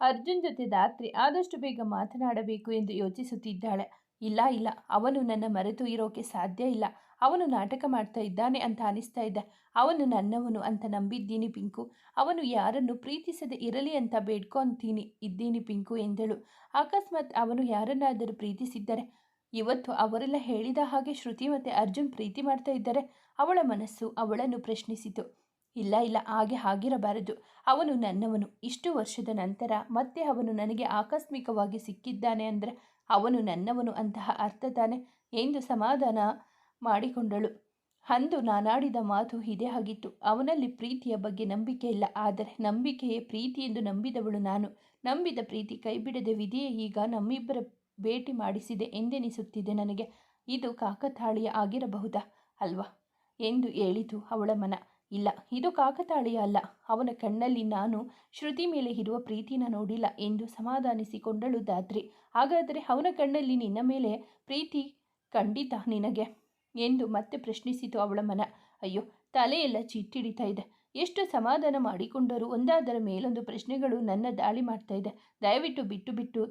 ಅರ್ಜುನ್ ಜೊತೆ ದಾತ್ರಿ ಆದಷ್ಟು ಬೇಗ ಮಾತನಾಡಬೇಕು ಎಂದು ಯೋಚಿಸುತ್ತಿದ್ದಾಳೆ. ಇಲ್ಲ ಇಲ್ಲ, ಅವನು ನನ್ನ ಮರೆತು ಇರೋಕೆ ಸಾಧ್ಯ ಇಲ್ಲ. ಅವನು ನಾಟಕ ಮಾಡ್ತಾ ಇದ್ದಾನೆ ಅಂತ ಅನಿಸ್ತಾ ಇದೆ. ಅವನು ನನ್ನವನು ಅಂತ ನಂಬಿದ್ದೀನಿ ಪಿಂಕು. ಅವನು ಯಾರನ್ನು ಪ್ರೀತಿಸದೆ ಇರಲಿ ಅಂತ ಬೇಡ್ಕೊಂತೀನಿ, ಇದ್ದೀನಿ ಪಿಂಕು ಎಂದಳು. ಅಕಸ್ಮಾತ್ ಅವನು ಯಾರನ್ನಾದರೂ ಪ್ರೀತಿಸಿದ್ದರೆ, ಇವತ್ತು ಅವರೆಲ್ಲ ಹೇಳಿದ ಹಾಗೆ ಶ್ರುತಿ ಮತ್ತು ಅರ್ಜುನ್ ಪ್ರೀತಿ ಮಾಡ್ತಾ ಇದ್ದರೆ. ಅವಳ ಮನಸ್ಸು ಅವಳನ್ನು ಪ್ರಶ್ನಿಸಿತು. ಇಲ್ಲ ಇಲ್ಲ, ಹಾಗೆ ಆಗಿರಬಾರದು ಅವನು ನನ್ನವನು. ಇಷ್ಟು ವರ್ಷದ ನಂತರ ಮತ್ತೆ ಅವನು ನನಗೆ ಆಕಸ್ಮಿಕವಾಗಿ ಸಿಕ್ಕಿದ್ದಾನೆ ಅಂದರೆ ಅವನು ನನ್ನವನು ಅಂತಹ ಅರ್ಥ ತಾನೆ ಎಂದು ಸಮಾಧಾನ ಮಾಡಿಕೊಂಡಳು. ಅಂದು ನಾನಾಡಿದ ಮಾತು ಇದೇ ಆಗಿತ್ತು. ಅವನಲ್ಲಿ ಪ್ರೀತಿಯ ಬಗ್ಗೆ ನಂಬಿಕೆ ಇಲ್ಲ. ಆದರೆ ನಂಬಿಕೆಯೇ ಪ್ರೀತಿ ಎಂದು ನಂಬಿದವಳು ನಾನು. ನಂಬಿದ ಪ್ರೀತಿ ಕೈಬಿಡದೆ ವಿಧಿಯೇ ಈಗ ನಮ್ಮಿಬ್ಬರ ಭೇಟಿ ಮಾಡಿಸಿದೆ ಎಂದೆನಿಸುತ್ತಿದೆ ನನಗೆ. ಇದು ಕಾಕತಾಳೀಯ ಆಗಿರಬಹುದಾ? ಅಲ್ವಾ? ಎಂದು ಹೇಳಿತು ಅವಳ ಮನ. ಇಲ್ಲ, ಇದು ಕಾಕತಾಳೀಯ ಅಲ್ಲ. ಅವನ ಕಣ್ಣಲ್ಲಿ ನಾನು ಶ್ರುತಿ ಮೇಲೆ ಇರುವ ಪ್ರೀತಿನ ನೋಡಿಲ್ಲ ಎಂದು ಸಮಾಧಾನಿಸಿಕೊಂಡಳು ದಾತ್ರಿ ಹಾಗಾದರೆ ಅವನ ಕಣ್ಣಲ್ಲಿ ನಿನ್ನ ಮೇಲೆ ಪ್ರೀತಿ ಖಂಡಿತ ನಿನಗೆ ಎಂದು ಮತ್ತೆ ಪ್ರಶ್ನಿಸಿತು ಅವಳ ಮನ. ಅಯ್ಯೋ, ತಲೆಯೆಲ್ಲ ಚಿಟ್ಟಿಡಿತಾ ಇದೆ. ಎಷ್ಟು ಸಮಾಧಾನ ಮಾಡಿಕೊಂಡರೂ ಒಂದಾದರ ಮೇಲೊಂದು ಪ್ರಶ್ನೆಗಳು ನನ್ನ ದಾಳಿ ಮಾಡ್ತಾ ಇದೆ. ದಯವಿಟ್ಟು ಬಿಟ್ಟು ಬಿಟ್ಟು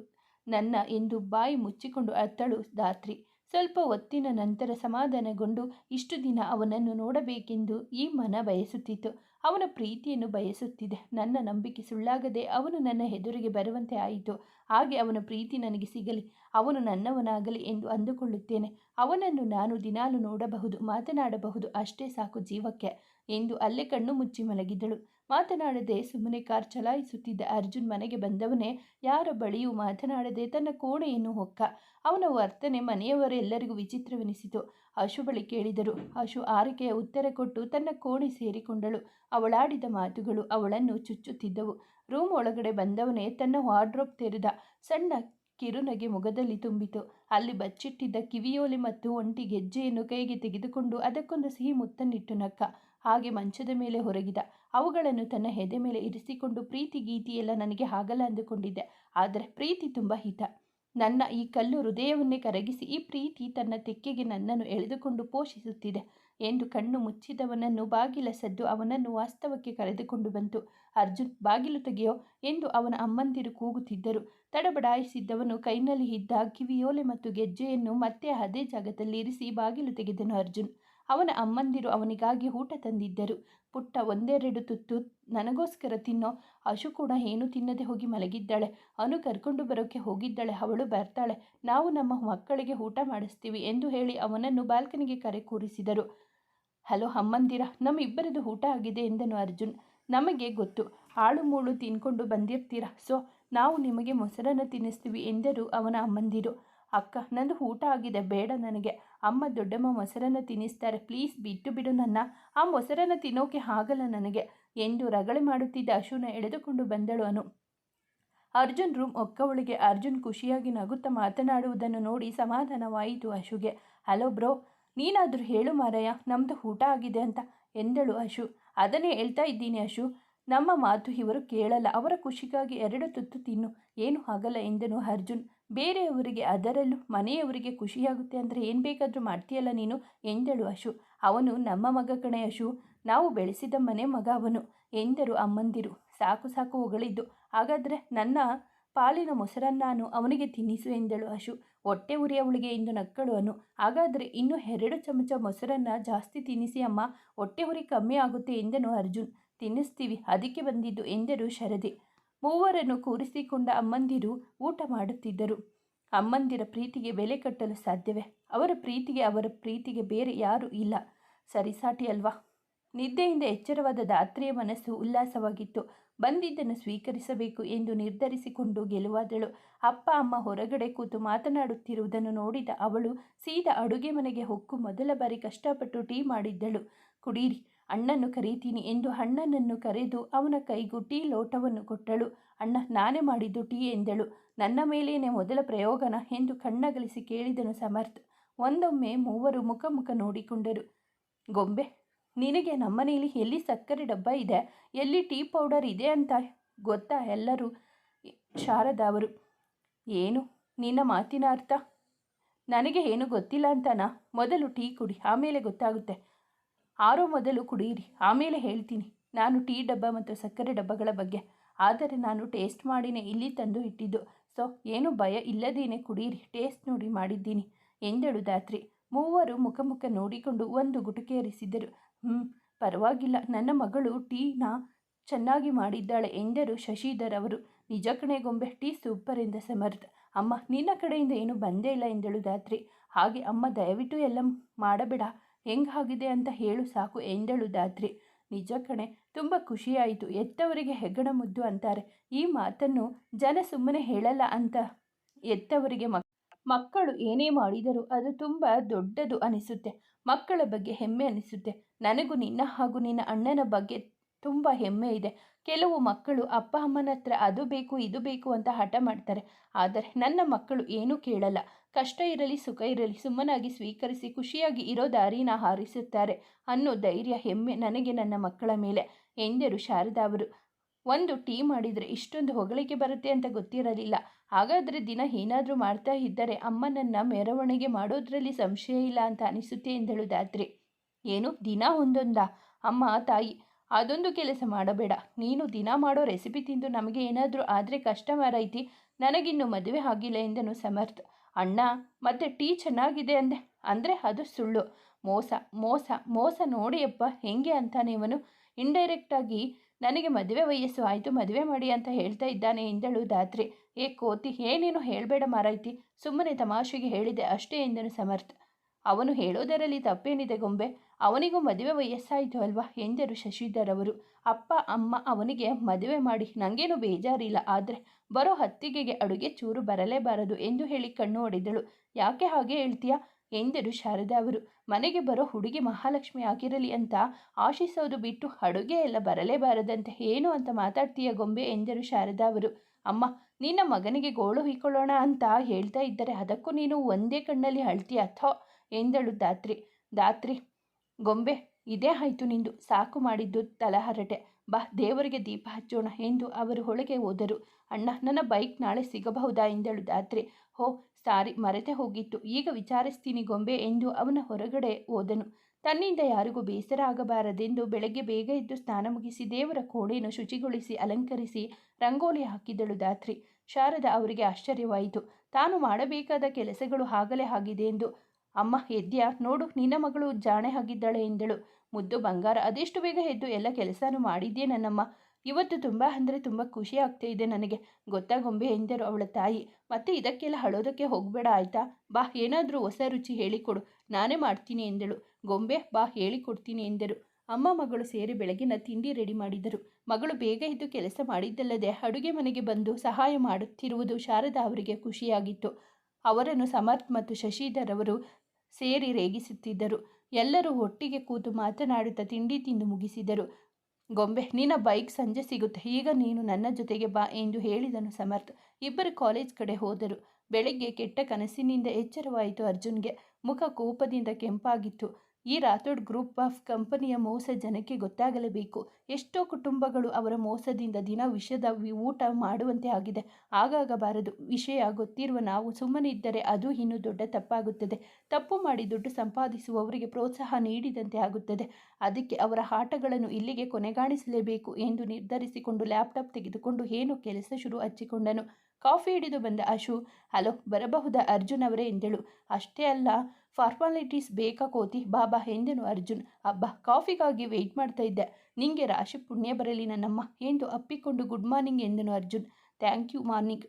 ನನ್ನ ಎಂದು ಬಾಯಿ ಮುಚ್ಚಿಕೊಂಡು ಅತ್ತಳು ದಾತ್ರಿ ಸ್ವಲ್ಪ ಹೊತ್ತಿನ ನಂತರ ಸಮಾಧಾನಗೊಂಡು ಇಷ್ಟು ದಿನ ಅವನನ್ನು ನೋಡಬೇಕೆಂದು ಈ ಮನ ಬಯಸುತ್ತಿತ್ತು. ಅವನ ಪ್ರೀತಿಯನ್ನು ಬಯಸುತ್ತಿದೆ. ನನ್ನ ನಂಬಿಕೆ ಸುಳ್ಳಾಗದೆ ಅವನು ನನ್ನ ಹೆದುರಿಗೆ ಬರುವಂತೆ ಆಯಿತು. ಹಾಗೆ ಅವನ ಪ್ರೀತಿ ನನಗೆ ಸಿಗಲಿ. ಅವನು ನನ್ನವನಾಗಲಿ ಎಂದು ಅಂದುಕೊಳ್ಳುತ್ತೇನೆ. ಅವನನ್ನು ನಾನು ದಿನಾಲು ನೋಡಬಹುದು, ಮಾತನಾಡಬಹುದು, ಅಷ್ಟೇ ಸಾಕು ಜೀವಕ್ಕೆ. ಎಂದು ಅಲ್ಲೇ ಕಣ್ಣು ಮುಚ್ಚಿ ಮಲಗಿದಳು. ಮಾತನಾಡದೆ ಸುಮ್ಮನೆ ಕಾರ್ ಚಲಾಯಿಸುತ್ತಿದ್ದ ಅರ್ಜುನ್ ಮನೆಗೆ ಬಂದವನೇ ಯಾರ ಬಳಿಯೂ ಮಾತನಾಡದೆ ತನ್ನ ಕೋಣೆಯನ್ನು ಹೊಕ್ಕ. ಅವನ ವರ್ತನೆ ಮನೆಯವರೆಲ್ಲರಿಗೂ ವಿಚಿತ್ರವೆನಿಸಿತು. ಅಶು ಬಳಿ ಕೇಳಿದರು. ಅಶು ಆರಿಕೆಯ ಉತ್ತರ ಕೊಟ್ಟು ತನ್ನ ಕೋಣೆ ಸೇರಿಕೊಂಡಳು. ಅವಳಾಡಿದ ಮಾತುಗಳು ಅವಳನ್ನು ಚುಚ್ಚುತ್ತಿದ್ದವು. ರೂಮ್ ಒಳಗಡೆ ಬಂದವನೇ ತನ್ನ ವಾರ್ಡ್ರೋಬ್ ತೆರೆದ ಸಣ್ಣ ಕಿರುನಗೆ ಮುಖದಲ್ಲಿ ತುಂಬಿತು. ಅಲ್ಲಿ ಬಚ್ಚಿಟ್ಟಿದ್ದ ಕಿವಿಯೋಲೆ ಮತ್ತು ಒಂಟಿ ಗೆಜ್ಜೆಯನ್ನು ಕೈಗೆ ತೆಗೆದುಕೊಂಡು ಅದಕ್ಕೊಂದು ಸಿಹಿ ಮುತ್ತನ್ನಿಟ್ಟು ನಕ್ಕ. ಹಾಗೆ ಮಂಚದ ಮೇಲೆ ಹೊರಗಿದ. ಅವುಗಳನ್ನು ತನ್ನ ಹೆದೆ ಮೇಲೆ ಇರಿಸಿಕೊಂಡು ಪ್ರೀತಿ ಗೀತಿಯೆಲ್ಲ ನನಗೆ ಆಗಲ್ಲ ಅಂದುಕೊಂಡಿದ್ದೆ. ಆದರೆ ಪ್ರೀತಿ ತುಂಬ ಹಿತ. ನನ್ನ ಈ ಕಲ್ಲು ಹೃದಯವನ್ನೇ ಕರಗಿಸಿ ಈ ಪ್ರೀತಿ ತನ್ನ ತೆಕ್ಕೆಗೆ ನನ್ನನ್ನು ಎಳೆದುಕೊಂಡು ಪೋಷಿಸುತ್ತಿದೆ ಎಂದು ಕಣ್ಣು ಮುಚ್ಚಿದವನನ್ನು ಬಾಗಿಲ ಸದ್ದು ಅವನನ್ನು ವಾಸ್ತವಕ್ಕೆ ಕರೆದುಕೊಂಡು ಬಂತು. ಅರ್ಜುನ್, ಬಾಗಿಲು ತೆಗೆಯೋ ಎಂದು ಅವನ ಅಮ್ಮಂದಿರು ಕೂಗುತ್ತಿದ್ದರು. ತಡಬಡಾಯಿಸಿದ್ದವನು ಕೈನಲ್ಲಿ ಇದ್ದ ಕಿವಿಯೋಲೆ ಮತ್ತು ಗೆಜ್ಜೆಯನ್ನು ಮತ್ತೆ ಅದೇ ಜಾಗದಲ್ಲಿ ಇರಿಸಿ ಬಾಗಿಲು ತೆಗೆದನು ಅರ್ಜುನ್. ಅವನ ಅಮ್ಮಂದಿರು ಅವನಿಗಾಗಿ ಊಟ ತಂದಿದ್ದರು. ಪುಟ್ಟ ಒಂದೆರಡು ತುತ್ತು ನನಗೋಸ್ಕರ ತಿನ್ನೋ. ಅಶು ಕೂಡ ಏನು ತಿನ್ನದೆ ಹೋಗಿ ಮಲಗಿದ್ದಾಳೆ. ಅವನು ಕರ್ಕೊಂಡು ಬರೋಕ್ಕೆ ಹೋಗಿದ್ದಾಳೆ. ಅವಳು ಬರ್ತಾಳೆ. ನಾವು ನಮ್ಮ ಮಕ್ಕಳಿಗೆ ಊಟ ಮಾಡಿಸ್ತೀವಿ ಎಂದು ಹೇಳಿ ಅವನನ್ನು ಬಾಲ್ಕನಿಗೆ ಕರೆ ಕೂರಿಸಿದರು. ಹಲೋ ಅಮ್ಮಂದಿರ ನಮ್ಮಿಬ್ಬರದು ಊಟ ಆಗಿದೆ ಎಂದನು ಅರ್ಜುನ್. ನಮಗೆ ಗೊತ್ತು. ಆಳು ಮೂಳು ತಿನ್ಕೊಂಡು ಬಂದಿರ್ತೀರ? ಸೊ, ನಾವು ನಿಮಗೆ ಮೊಸರನ್ನು ತಿನ್ನಿಸ್ತೀವಿ ಎಂದರು ಅವನ ಅಮ್ಮಂದಿರು. ಅಕ್ಕ, ನಂದು ಊಟ ಆಗಿದೆ. ಬೇಡ ನನಗೆ. ಅಮ್ಮ ದೊಡ್ಡಮ್ಮ ಮೊಸರನ್ನು ತಿನ್ನಿಸ್ತಾರೆ. ಪ್ಲೀಸ್ ಬಿಟ್ಟು ಬಿಡು ನನ್ನ. ಆ ಮೊಸರನ್ನು ತಿನ್ನೋಕೆ ಆಗಲ್ಲ ನನಗೆ. ಎಂದು ರಗಳೆ ಮಾಡುತ್ತಿದ್ದ ಅಶುನ ಎಳೆದುಕೊಂಡು ಬಂದಳು ಅನು ಅರ್ಜುನ್ ರೂಮ್ ಒಕ್ಕವಳಿಗೆ ಅರ್ಜುನ್ ಖುಷಿಯಾಗಿ ನಗುತ್ತಾ ಮಾತನಾಡುವುದನ್ನು ನೋಡಿ ಸಮಾಧಾನವಾಯಿತು ಅಶುಗೆ. ಹಲೋ ಬ್ರೋ, ನೀನಾದರೂ ಹೇಳು ಮಾರಯ್ಯ ನಮ್ಮದು ಊಟ ಆಗಿದೆ ಅಂತ, ಎಂದಳು ಅಶು. ಅದನ್ನೇ ಹೇಳ್ತಾ ಇದ್ದೀನಿ ಅಶು. ನಮ್ಮ ಮಾತು ಇವರು ಕೇಳಲ್ಲ. ಅವರ ಖುಷಿಗಾಗಿ ಎರಡು ತುತ್ತು ತಿನ್ನು. ಏನು ಆಗಲ್ಲ ಎಂದನು ಅರ್ಜುನ್. ಬೇರೆಯವರಿಗೆ ಅದರಲ್ಲೂ ಮನೆಯವರಿಗೆ ಖುಷಿಯಾಗುತ್ತೆ ಅಂದರೆ ಏನು ಬೇಕಾದರೂ ಮಾಡ್ತೀಯಲ್ಲ ನೀನು ಎಂದಳು ಅಶು. ಅವನು, ನಮ್ಮ ಮಗ ಕಣೆ ಅಶು. ನಾವು ಬೆಳೆಸಿದ ಮನೆ ಮಗ ಅವನು ಎಂದರು ಅಮ್ಮಂದಿರು. ಸಾಕು ಸಾಕು ಹೊಗಳಿದ್ದು. ಹಾಗಾದರೆ ನನ್ನ ಪಾಲಿನ ಮೊಸರನ್ನಾನು ಅವನಿಗೆ ತಿನ್ನಿಸು ಎಂದಳು ಅಶು. ಹೊಟ್ಟೆ ಉರಿ ಅವಳಿಗೆ ಎಂದು ನಕ್ಕಳು ಅನು ಹಾಗಾದರೆ ಇನ್ನೂ ಎರಡು ಚಮಚ ಮೊಸರನ್ನ ಜಾಸ್ತಿ ತಿನ್ನಿಸಿ ಅಮ್ಮ. ಹೊಟ್ಟೆ ಉರಿ ಕಮ್ಮಿ ಆಗುತ್ತೆ ಎಂದನು ಅರ್ಜುನ್. ತಿನ್ನಿಸ್ತೀವಿ, ಅದಕ್ಕೆ ಬಂದಿದ್ದು ಎಂದರು ಶರದಿ. ಮೂವರನ್ನು ಕೂರಿಸಿಕೊಂಡ ಅಮ್ಮಂದಿರು ಊಟ ಮಾಡುತ್ತಿದ್ದರು. ಅಮ್ಮಂದಿರ ಪ್ರೀತಿಗೆ ಬೆಲೆ ಕಟ್ಟಲು ಸಾಧ್ಯವೇ? ಅವರ ಪ್ರೀತಿಗೆ ಅವರ ಪ್ರೀತಿಗೆ ಬೇರೆ ಯಾರೂ ಇಲ್ಲ. ಸರಿಸಾಟಿ ಅಲ್ವಾ? ನಿದ್ದೆಯಿಂದ ಎಚ್ಚರವಾದ ದಾತ್ರಿಯ ಮನಸ್ಸು ಉಲ್ಲಾಸವಾಗಿತ್ತು. ಬಂದಿದ್ದನ್ನು ಸ್ವೀಕರಿಸಬೇಕು ಎಂದು ನಿರ್ಧರಿಸಿಕೊಂಡು ಗೆಲುವಾದಳು. ಅಪ್ಪ, ಅಮ್ಮ ಹೊರಗಡೆ ಕೂತು ಮಾತನಾಡುತ್ತಿರುವುದನ್ನು ನೋಡಿದ ಅವಳು ಸೀದಾ ಅಡುಗೆ ಮನೆಗೆ ಹೊಕ್ಕು ಮೊದಲ ಬಾರಿ ಕಷ್ಟಪಟ್ಟು ಟೀ ಮಾಡಿದ್ದಳು. ಕುಡೀರಿ. ಅಣ್ಣನ್ನು ಕರೀತೀನಿ ಎಂದು ಅಣ್ಣನನ್ನು ಕರೆದು ಅವನ ಕೈಗೂ ಟೀ ಲೋಟವನ್ನು ಕೊಟ್ಟಳು. ಅಣ್ಣ, ನಾನೇ ಮಾಡಿದ್ದು ಟೀ ಎಂದಳು. ನನ್ನ ಮೇಲೇನೆ ಮೊದಲ ಪ್ರಯೋಗನ ಎಂದು ಕಣ್ಣಗಳಿಸಿ ಕೇಳಿದನು ಸಮರ್ಥ್. ಒಂದೊಮ್ಮೆ ಮೂವರು ಮುಖ ಮುಖ ನೋಡಿಕೊಂಡರು. ಗೊಂಬೆ, ನಿನಗೆ ನಮ್ಮನೇಲಿ ಎಲ್ಲಿ ಸಕ್ಕರೆ ಡಬ್ಬ ಇದೆ? ಎಲ್ಲಿ ಟೀ ಪೌಡರ್ ಇದೆ ಅಂತ ಗೊತ್ತಾ ಎಲ್ಲರೂ? ಶಾರದಾ ಅವರು, ಏನು? ನಿನ್ನ ಮಾತಿನ ಅರ್ಥ? ನನಗೆ ಏನು ಗೊತ್ತಿಲ್ಲ ಅಂತನಾ? ಮೊದಲು ಟೀ ಕುಡಿ, ಆಮೇಲೆ ಗೊತ್ತಾಗುತ್ತೆ. ಆರೋ ಮೊದಲು ಕುಡಿಯಿರಿ ಆಮೇಲೆ ಹೇಳ್ತೀನಿ. ನಾನು ಟೀ ಡಬ್ಬ ಮತ್ತು ಸಕ್ಕರೆ ಡಬ್ಬಗಳ ಬಗ್ಗೆ. ಆದರೆ ನಾನು ಟೇಸ್ಟ್ ಮಾಡಿನೇ ಇಲ್ಲಿ ತಂದು ಇಟ್ಟಿದ್ದು. ಸೊ, ಏನು ಭಯ ಇಲ್ಲದೇನೆ ಕುಡಿಯಿರಿ ಟೇಸ್ಟ್ ನೋಡಿ ಮಾಡಿದ್ದೀನಿ, ಎಂದಳು ದಾತ್ರಿ ಮೂವರು ಮುಖ ಮುಖ ನೋಡಿಕೊಂಡು ಒಂದು ಗುಟುಕೇರಿಸಿದರು ಹ್ಞೂ ಪರವಾಗಿಲ್ಲ, ನನ್ನ ಮಗಳು ಟೀನ ಚೆನ್ನಾಗಿ ಮಾಡಿದ್ದಾಳೆ ಎಂದರು ಶಶಿಧರ್ ಅವರು. ನಿಜ ಕಣೆಗೊಂಬೆ ಟೀ ಸೂಪರ್ ಎಂದ ಸಮರ್ಥ. ಅಮ್ಮ, ನಿನ್ನ ಕಡೆಯಿಂದ ಏನು ಬಂದೇ ಇಲ್ಲ ಎಂದಳು ದಾತ್ರಿ ಹಾಗೆ ಅಮ್ಮ, ದಯವಿಟ್ಟು ಎಲ್ಲ ಮಾಡಬೇಡ. ಹೆಂಗಾಗಿದೆ ಅಂತ ಹೇಳು ಸಾಕು ಎಂದಳು ದಾದ್ರಿ ನಿಜ ಕಣೆ, ತುಂಬ ಖುಷಿಯಾಯಿತು. ಎತ್ತವರಿಗೆ ಹೆಗ್ಗಣ ಮುದ್ದು ಅಂತಾರೆ. ಈ ಮಾತನ್ನು ಜನ ಸುಮ್ಮನೆ ಹೇಳಲ್ಲ ಅಂತ ಎತ್ತವರಿಗೆ ಮಕ್, ಮಕ್ಕಳು ಏನೇ ಮಾಡಿದರೂ ಅದು ತುಂಬ ದೊಡ್ಡದು ಅನಿಸುತ್ತೆ. ಮಕ್ಕಳ ಬಗ್ಗೆ ಹೆಮ್ಮೆ ಅನಿಸುತ್ತೆ. ನನಗೂ ನಿನ್ನ ಹಾಗೂ ನಿನ್ನ ಅಣ್ಣನ ಬಗ್ಗೆ ತುಂಬ ಹೆಮ್ಮೆ ಇದೆ. ಕೆಲವು ಮಕ್ಕಳು ಅಪ್ಪ ಅಮ್ಮನ ಹತ್ರ ಅದು ಬೇಕು, ಇದು ಬೇಕು ಅಂತ ಹಠ ಮಾಡ್ತಾರೆ. ಆದರೆ ನನ್ನ ಮಕ್ಕಳು ಏನೂ ಕೇಳಲ್ಲ. ಕಷ್ಟ ಇರಲಿ, ಸುಖ ಇರಲಿ, ಸುಮ್ಮನಾಗಿ ಸ್ವೀಕರಿಸಿ, ಖುಷಿಯಾಗಿ ಇರೋ ದಾರಿನ ಹಾರಿಸುತ್ತಾರೆ ಅನ್ನೋ ಧೈರ್ಯ, ಹೆಮ್ಮೆ ನನಗೆ ನನ್ನ ಮಕ್ಕಳ ಮೇಲೆ, ಎಂದರು ಶಾರದಾ ಅವರು. ಒಂದು ಟೀ ಮಾಡಿದರೆ ಇಷ್ಟೊಂದು ಹೊಗಳಿಕೆ ಬರುತ್ತೆ ಅಂತ ಗೊತ್ತಿರಲಿಲ್ಲ. ಹಾಗಾದರೆ ದಿನ ಏನಾದರೂ ಮಾಡ್ತಾ ಇದ್ದರೆ ಅಮ್ಮನನ್ನು ಮೆರವಣಿಗೆ ಮಾಡೋದ್ರಲ್ಲಿ ಸಂಶಯ ಇಲ್ಲ ಅಂತ ಅನಿಸುತ್ತೆ, ಎಂದಳು ದಾತ್ರಿ ಏನು, ದಿನ ಒಂದೊಂದ? ಅಮ್ಮ, ತಾಯಿ, ಅದೊಂದು ಕೆಲಸ ಮಾಡಬೇಡ. ನೀನು ದಿನ ಮಾಡೋ ರೆಸಿಪಿ ತಿಂದು ನಮಗೆ ಏನಾದರೂ ಆದರೆ ಕಷ್ಟ ಐತಿ ನನಗಿನ್ನು ಮದುವೆ ಆಗಿಲ್ಲ, ಎಂದನು ಸಮರ್ಥ. ಅಣ್ಣ, ಮತ್ತೆ ಟೀ ಚೆನ್ನಾಗಿದೆ ಅಂದೆ. ಅಂದರೆ ಅದು ಸುಳ್ಳು. ಮೋಸ ಮೋಸ ಮೋಸ ನೋಡಿಯಪ್ಪ ಹೆಂಗೆ ಅಂತಾನೆ ಇವನು. ಇಂಡೈರೆಕ್ಟಾಗಿ ನನಗೆ ಮದುವೆ ವಯಸ್ಸು. ಆಯಿತು, ಮದುವೆ ಮಾಡಿ ಅಂತ ಹೇಳ್ತಾ ಇದ್ದಾನೆ ಎಂದಳು ದಾತ್ರಿ ಏ ಕೋತಿ, ಏನೇನು ಹೇಳಬೇಡ ಮಾರಾಯ್ತಿ. ಸುಮ್ಮನೆ ತಮಾಷೆಗೆ ಹೇಳಿದೆ. ಅಷ್ಟೇ ಎಂದನು ಸಮರ್ಥ. ಅವನು ಹೇಳೋದರಲ್ಲಿ ತಪ್ಪೇನಿದೆ ಗೊಂಬೆ? ಅವನಿಗೂ ಮದುವೆ ವಯಸ್ಸಾಯಿತು ಅಲ್ವಾ? ಎಂದರು ಶಶಿಧರ್ ಅವರು. ಅಪ್ಪ, ಅಮ್ಮ ಅವನಿಗೆ ಮದುವೆ ಮಾಡಿ. ನನಗೇನು ಬೇಜಾರಿಲ್ಲ. ಆದರೆ ಬರೋ ಹತ್ತಿಗೆಗೆ ಅಡುಗೆ ಚೂರು ಬರಲೇಬಾರದು ಎಂದು ಹೇಳಿ ಕಣ್ಣು ಹೊಡೆದಳು ಯಾಕೆ ಹಾಗೆ ಹೇಳ್ತೀಯಾ? ಎಂದರು ಶಾರದಾ ಅವರು. ಮನೆಗೆ ಬರೋ ಹುಡುಗಿ ಮಹಾಲಕ್ಷ್ಮಿ ಆಗಿರಲಿ ಅಂತ ಆಶಿಸೋದು ಬಿಟ್ಟು ಅಡುಗೆ ಎಲ್ಲ ಬರಲೇಬಾರದಂತೆ ಏನು ಅಂತ ಮಾತಾಡ್ತೀಯ ಗೊಂಬೆ? ಎಂದರು ಶಾರದಾ ಅವರು. ಅಮ್ಮ, ನಿನ್ನ ಮಗನಿಗೆ ಗೋಳು ಹುಯ್ಕೊಳ್ಳೋಣ ಅಂತ ಹೇಳ್ತಾ ಇದ್ದರೆ ಅದಕ್ಕೂ ನೀನು ಒಂದೇ ಕಣ್ಣಲ್ಲಿ ಅಳ್ತೀಯ? ಅಥೋ ಎಂದಳು ದಾತ್ರಿ ದಾತ್ರಿ ಗೊಂಬೆ, ಇದೇ ಆಯಿತು ನಿಂದು. ಸಾಕು ಮಾಡಿದ್ದು ತಲಹರಟೆ. ಬಾ, ದೇವರಿಗೆ ದೀಪ ಹಚ್ಚೋಣ ಎಂದು ಅವರು ಒಳಗೆ ಹೋದರು. ಅಣ್ಣ, ನನ್ನ ಬೈಕ್ ನಾಳೆ ಸಿಗಬಹುದಾ ಎಂದಳು ದಾತ್ರಿ ಹೋ, ಸಾರಿ, ಮರೆತೆ ಹೋಗಿತ್ತು. ಈಗ ವಿಚಾರಿಸ್ತೀನಿ ಗೊಂಬೆ ಎಂದು ಅವನ ಹೊರಗಡೆ ಹೋದನು. ತನ್ನಿಂದ ಯಾರಿಗೂ ಬೇಸರ ಆಗಬಾರದೆಂದು ಬೆಳಗ್ಗೆ ಬೇಗ ಎದ್ದು ಸ್ನಾನ ಮುಗಿಸಿ ದೇವರ ಕೋಣೆಯನ್ನು ಶುಚಿಗೊಳಿಸಿ ಅಲಂಕರಿಸಿ ರಂಗೋಲಿ ಹಾಕಿದಳು ದಾತ್ರಿ ಶಾರದ ಅವರಿಗೆ ಆಶ್ಚರ್ಯವಾಯಿತು. ತಾನು ಮಾಡಬೇಕಾದ ಕೆಲಸಗಳು ಆಗಲೇ ಆಗಿದೆ ಎಂದು ಅಮ್ಮ, ಎದ್ಯಾ, ನೋಡು, ನಿನ್ನ ಮಗಳು ಜಾಣೆ ಆಗಿದ್ದಾಳೆ ಎಂದಳು. ಮುದ್ದು ಬಂಗಾರ, ಅದೆಷ್ಟು ಬೇಗ ಎದ್ದು ಎಲ್ಲ ಕೆಲಸನೂ ಮಾಡಿದ್ದೆ ನನ್ನಮ್ಮ. ಇವತ್ತು ತುಂಬ ಅಂದರೆ ತುಂಬ ಖುಷಿ ಆಗ್ತಾ ಇದೆ ನನಗೆ. ಗೊತ್ತಾ ಗೊಂಬೆ ಎಂದರು ಅವಳ ತಾಯಿ. ಮತ್ತೆ ಇದಕ್ಕೆಲ್ಲ ಹಳೋದಕ್ಕೆ ಹೋಗಬೇಡ ಆಯ್ತಾ? ಬಾ, ಏನಾದರೂ ಹೊಸ ರುಚಿ ಹೇಳಿಕೊಡು. ನಾನೇ ಮಾಡ್ತೀನಿ ಎಂದಳು. ಗೊಂಬೆ, ಬಾ, ಹೇಳಿಕೊಡ್ತೀನಿ ಎಂದರು. ಅಮ್ಮ, ಮಗಳು ಸೇರಿ ಬೆಳಗಿನ ತಿಂಡಿ ರೆಡಿ ಮಾಡಿದರು. ಮಗಳು ಬೇಗ ಇದ್ದು ಕೆಲಸ ಮಾಡಿದ್ದಲ್ಲದೆ ಅಡುಗೆ ಮನೆಗೆ ಬಂದು ಸಹಾಯ ಮಾಡುತ್ತಿರುವುದು ಶಾರದಾ ಅವರಿಗೆ ಖುಷಿಯಾಗಿತ್ತು. ಅವರನ್ನು ಸಮರ್ಥ್ ಮತ್ತು ಶಶಿಧರ್ ಅವರು ಸೇರಿ ರೇಗಿಸುತ್ತಿದ್ದರು. ಎಲ್ಲರೂ ಒಟ್ಟಿಗೆ ಕೂತು ಮಾತನಾಡುತ್ತಾ ತಿಂಡಿ ತಿಂದು ಮುಗಿಸಿದರು. ಗೊಂಬೆ, ನಿನ್ನ ಬೈಕ್ ಸಂಜೆ ಸಿಗುತ್ತೆ. ಈಗ ನೀನು ನನ್ನ ಜೊತೆಗೆ ಬಾ ಎಂದು ಹೇಳಿದನು ಸಮರ್ಥ್. ಇಬ್ಬರು ಕಾಲೇಜ್ ಕಡೆ ಹೋದರು. ಬೆಳಗ್ಗೆ ಕೆಟ್ಟ ಕನಸಿನಿಂದ ಎಚ್ಚರವಾಯಿತು ಅರ್ಜುನ್ಗೆ. ಮುಖ ಕೋಪದಿಂದ ಕೆಂಪಾಗಿತ್ತು. ಈ ರಾಥೋಡ್ ಗ್ರೂಪ್ ಆಫ್ ಕಂಪನಿಯ ಮೋಸ ಜನಕ್ಕೆ ಗೊತ್ತಾಗಲೇಬೇಕು. ಎಷ್ಟೋ ಕುಟುಂಬಗಳು ಅವರ ಮೋಸದಿಂದ ದಿನ ವಿಷದ ಊಟ ಮಾಡುವಂತೆ ಆಗಿದೆ. ಆಗಾಗಬಾರದು. ವಿಷಯ ಗೊತ್ತಿರುವ ನಾವು ಸುಮ್ಮನೆ ಇದ್ದರೆ ಅದು ಇನ್ನೂ ದೊಡ್ಡ ತಪ್ಪಾಗುತ್ತದೆ. ತಪ್ಪು ಮಾಡಿ ದುಡ್ಡು ಸಂಪಾದಿಸುವವರಿಗೆ ಪ್ರೋತ್ಸಾಹ ನೀಡಿದಂತೆ ಆಗುತ್ತದೆ. ಅದಕ್ಕೆ ಅವರ ಆಟಗಳನ್ನು ಇಲ್ಲಿಗೆ ಕೊನೆಗಾಣಿಸಲೇಬೇಕು ಎಂದು ನಿರ್ಧರಿಸಿಕೊಂಡು ಲ್ಯಾಪ್ಟಾಪ್ ತೆಗೆದುಕೊಂಡು ಏನು ಕೆಲಸ ಶುರು ಹಚ್ಚಿಕೊಂಡನು. ಕಾಫಿ ಹಿಡಿದು ಬಂದ ಅಶು, ಹಲೋ, ಬರಬಹುದಾ ಅರ್ಜುನ್ ಅವರೇ? ಎಂದಳು. ಅಷ್ಟೇ ಅಲ್ಲ. ಫಾರ್ಮಾಲಿಟೀಸ್ ಬೇಕಾ ಕೋತಿ? ಬಾಬಾ ಎಂದೆನು ಅರ್ಜುನ್, ಅಬ್ಬ, ಕಾಫಿಗಾಗಿ ವೆಯ್ಟ್ ಮಾಡ್ತಾ ಇದ್ದೆ. ನಿಂಗೆ ರಾಶಿ ಪುಣ್ಯ ಬರಲಿ ನನ್ನಮ್ಮ. ಎಂದು ಅಪ್ಪಿಕೊಂಡು ಗುಡ್ ಮಾರ್ನಿಂಗ್ ಎಂದನು Arjun. Thank you morning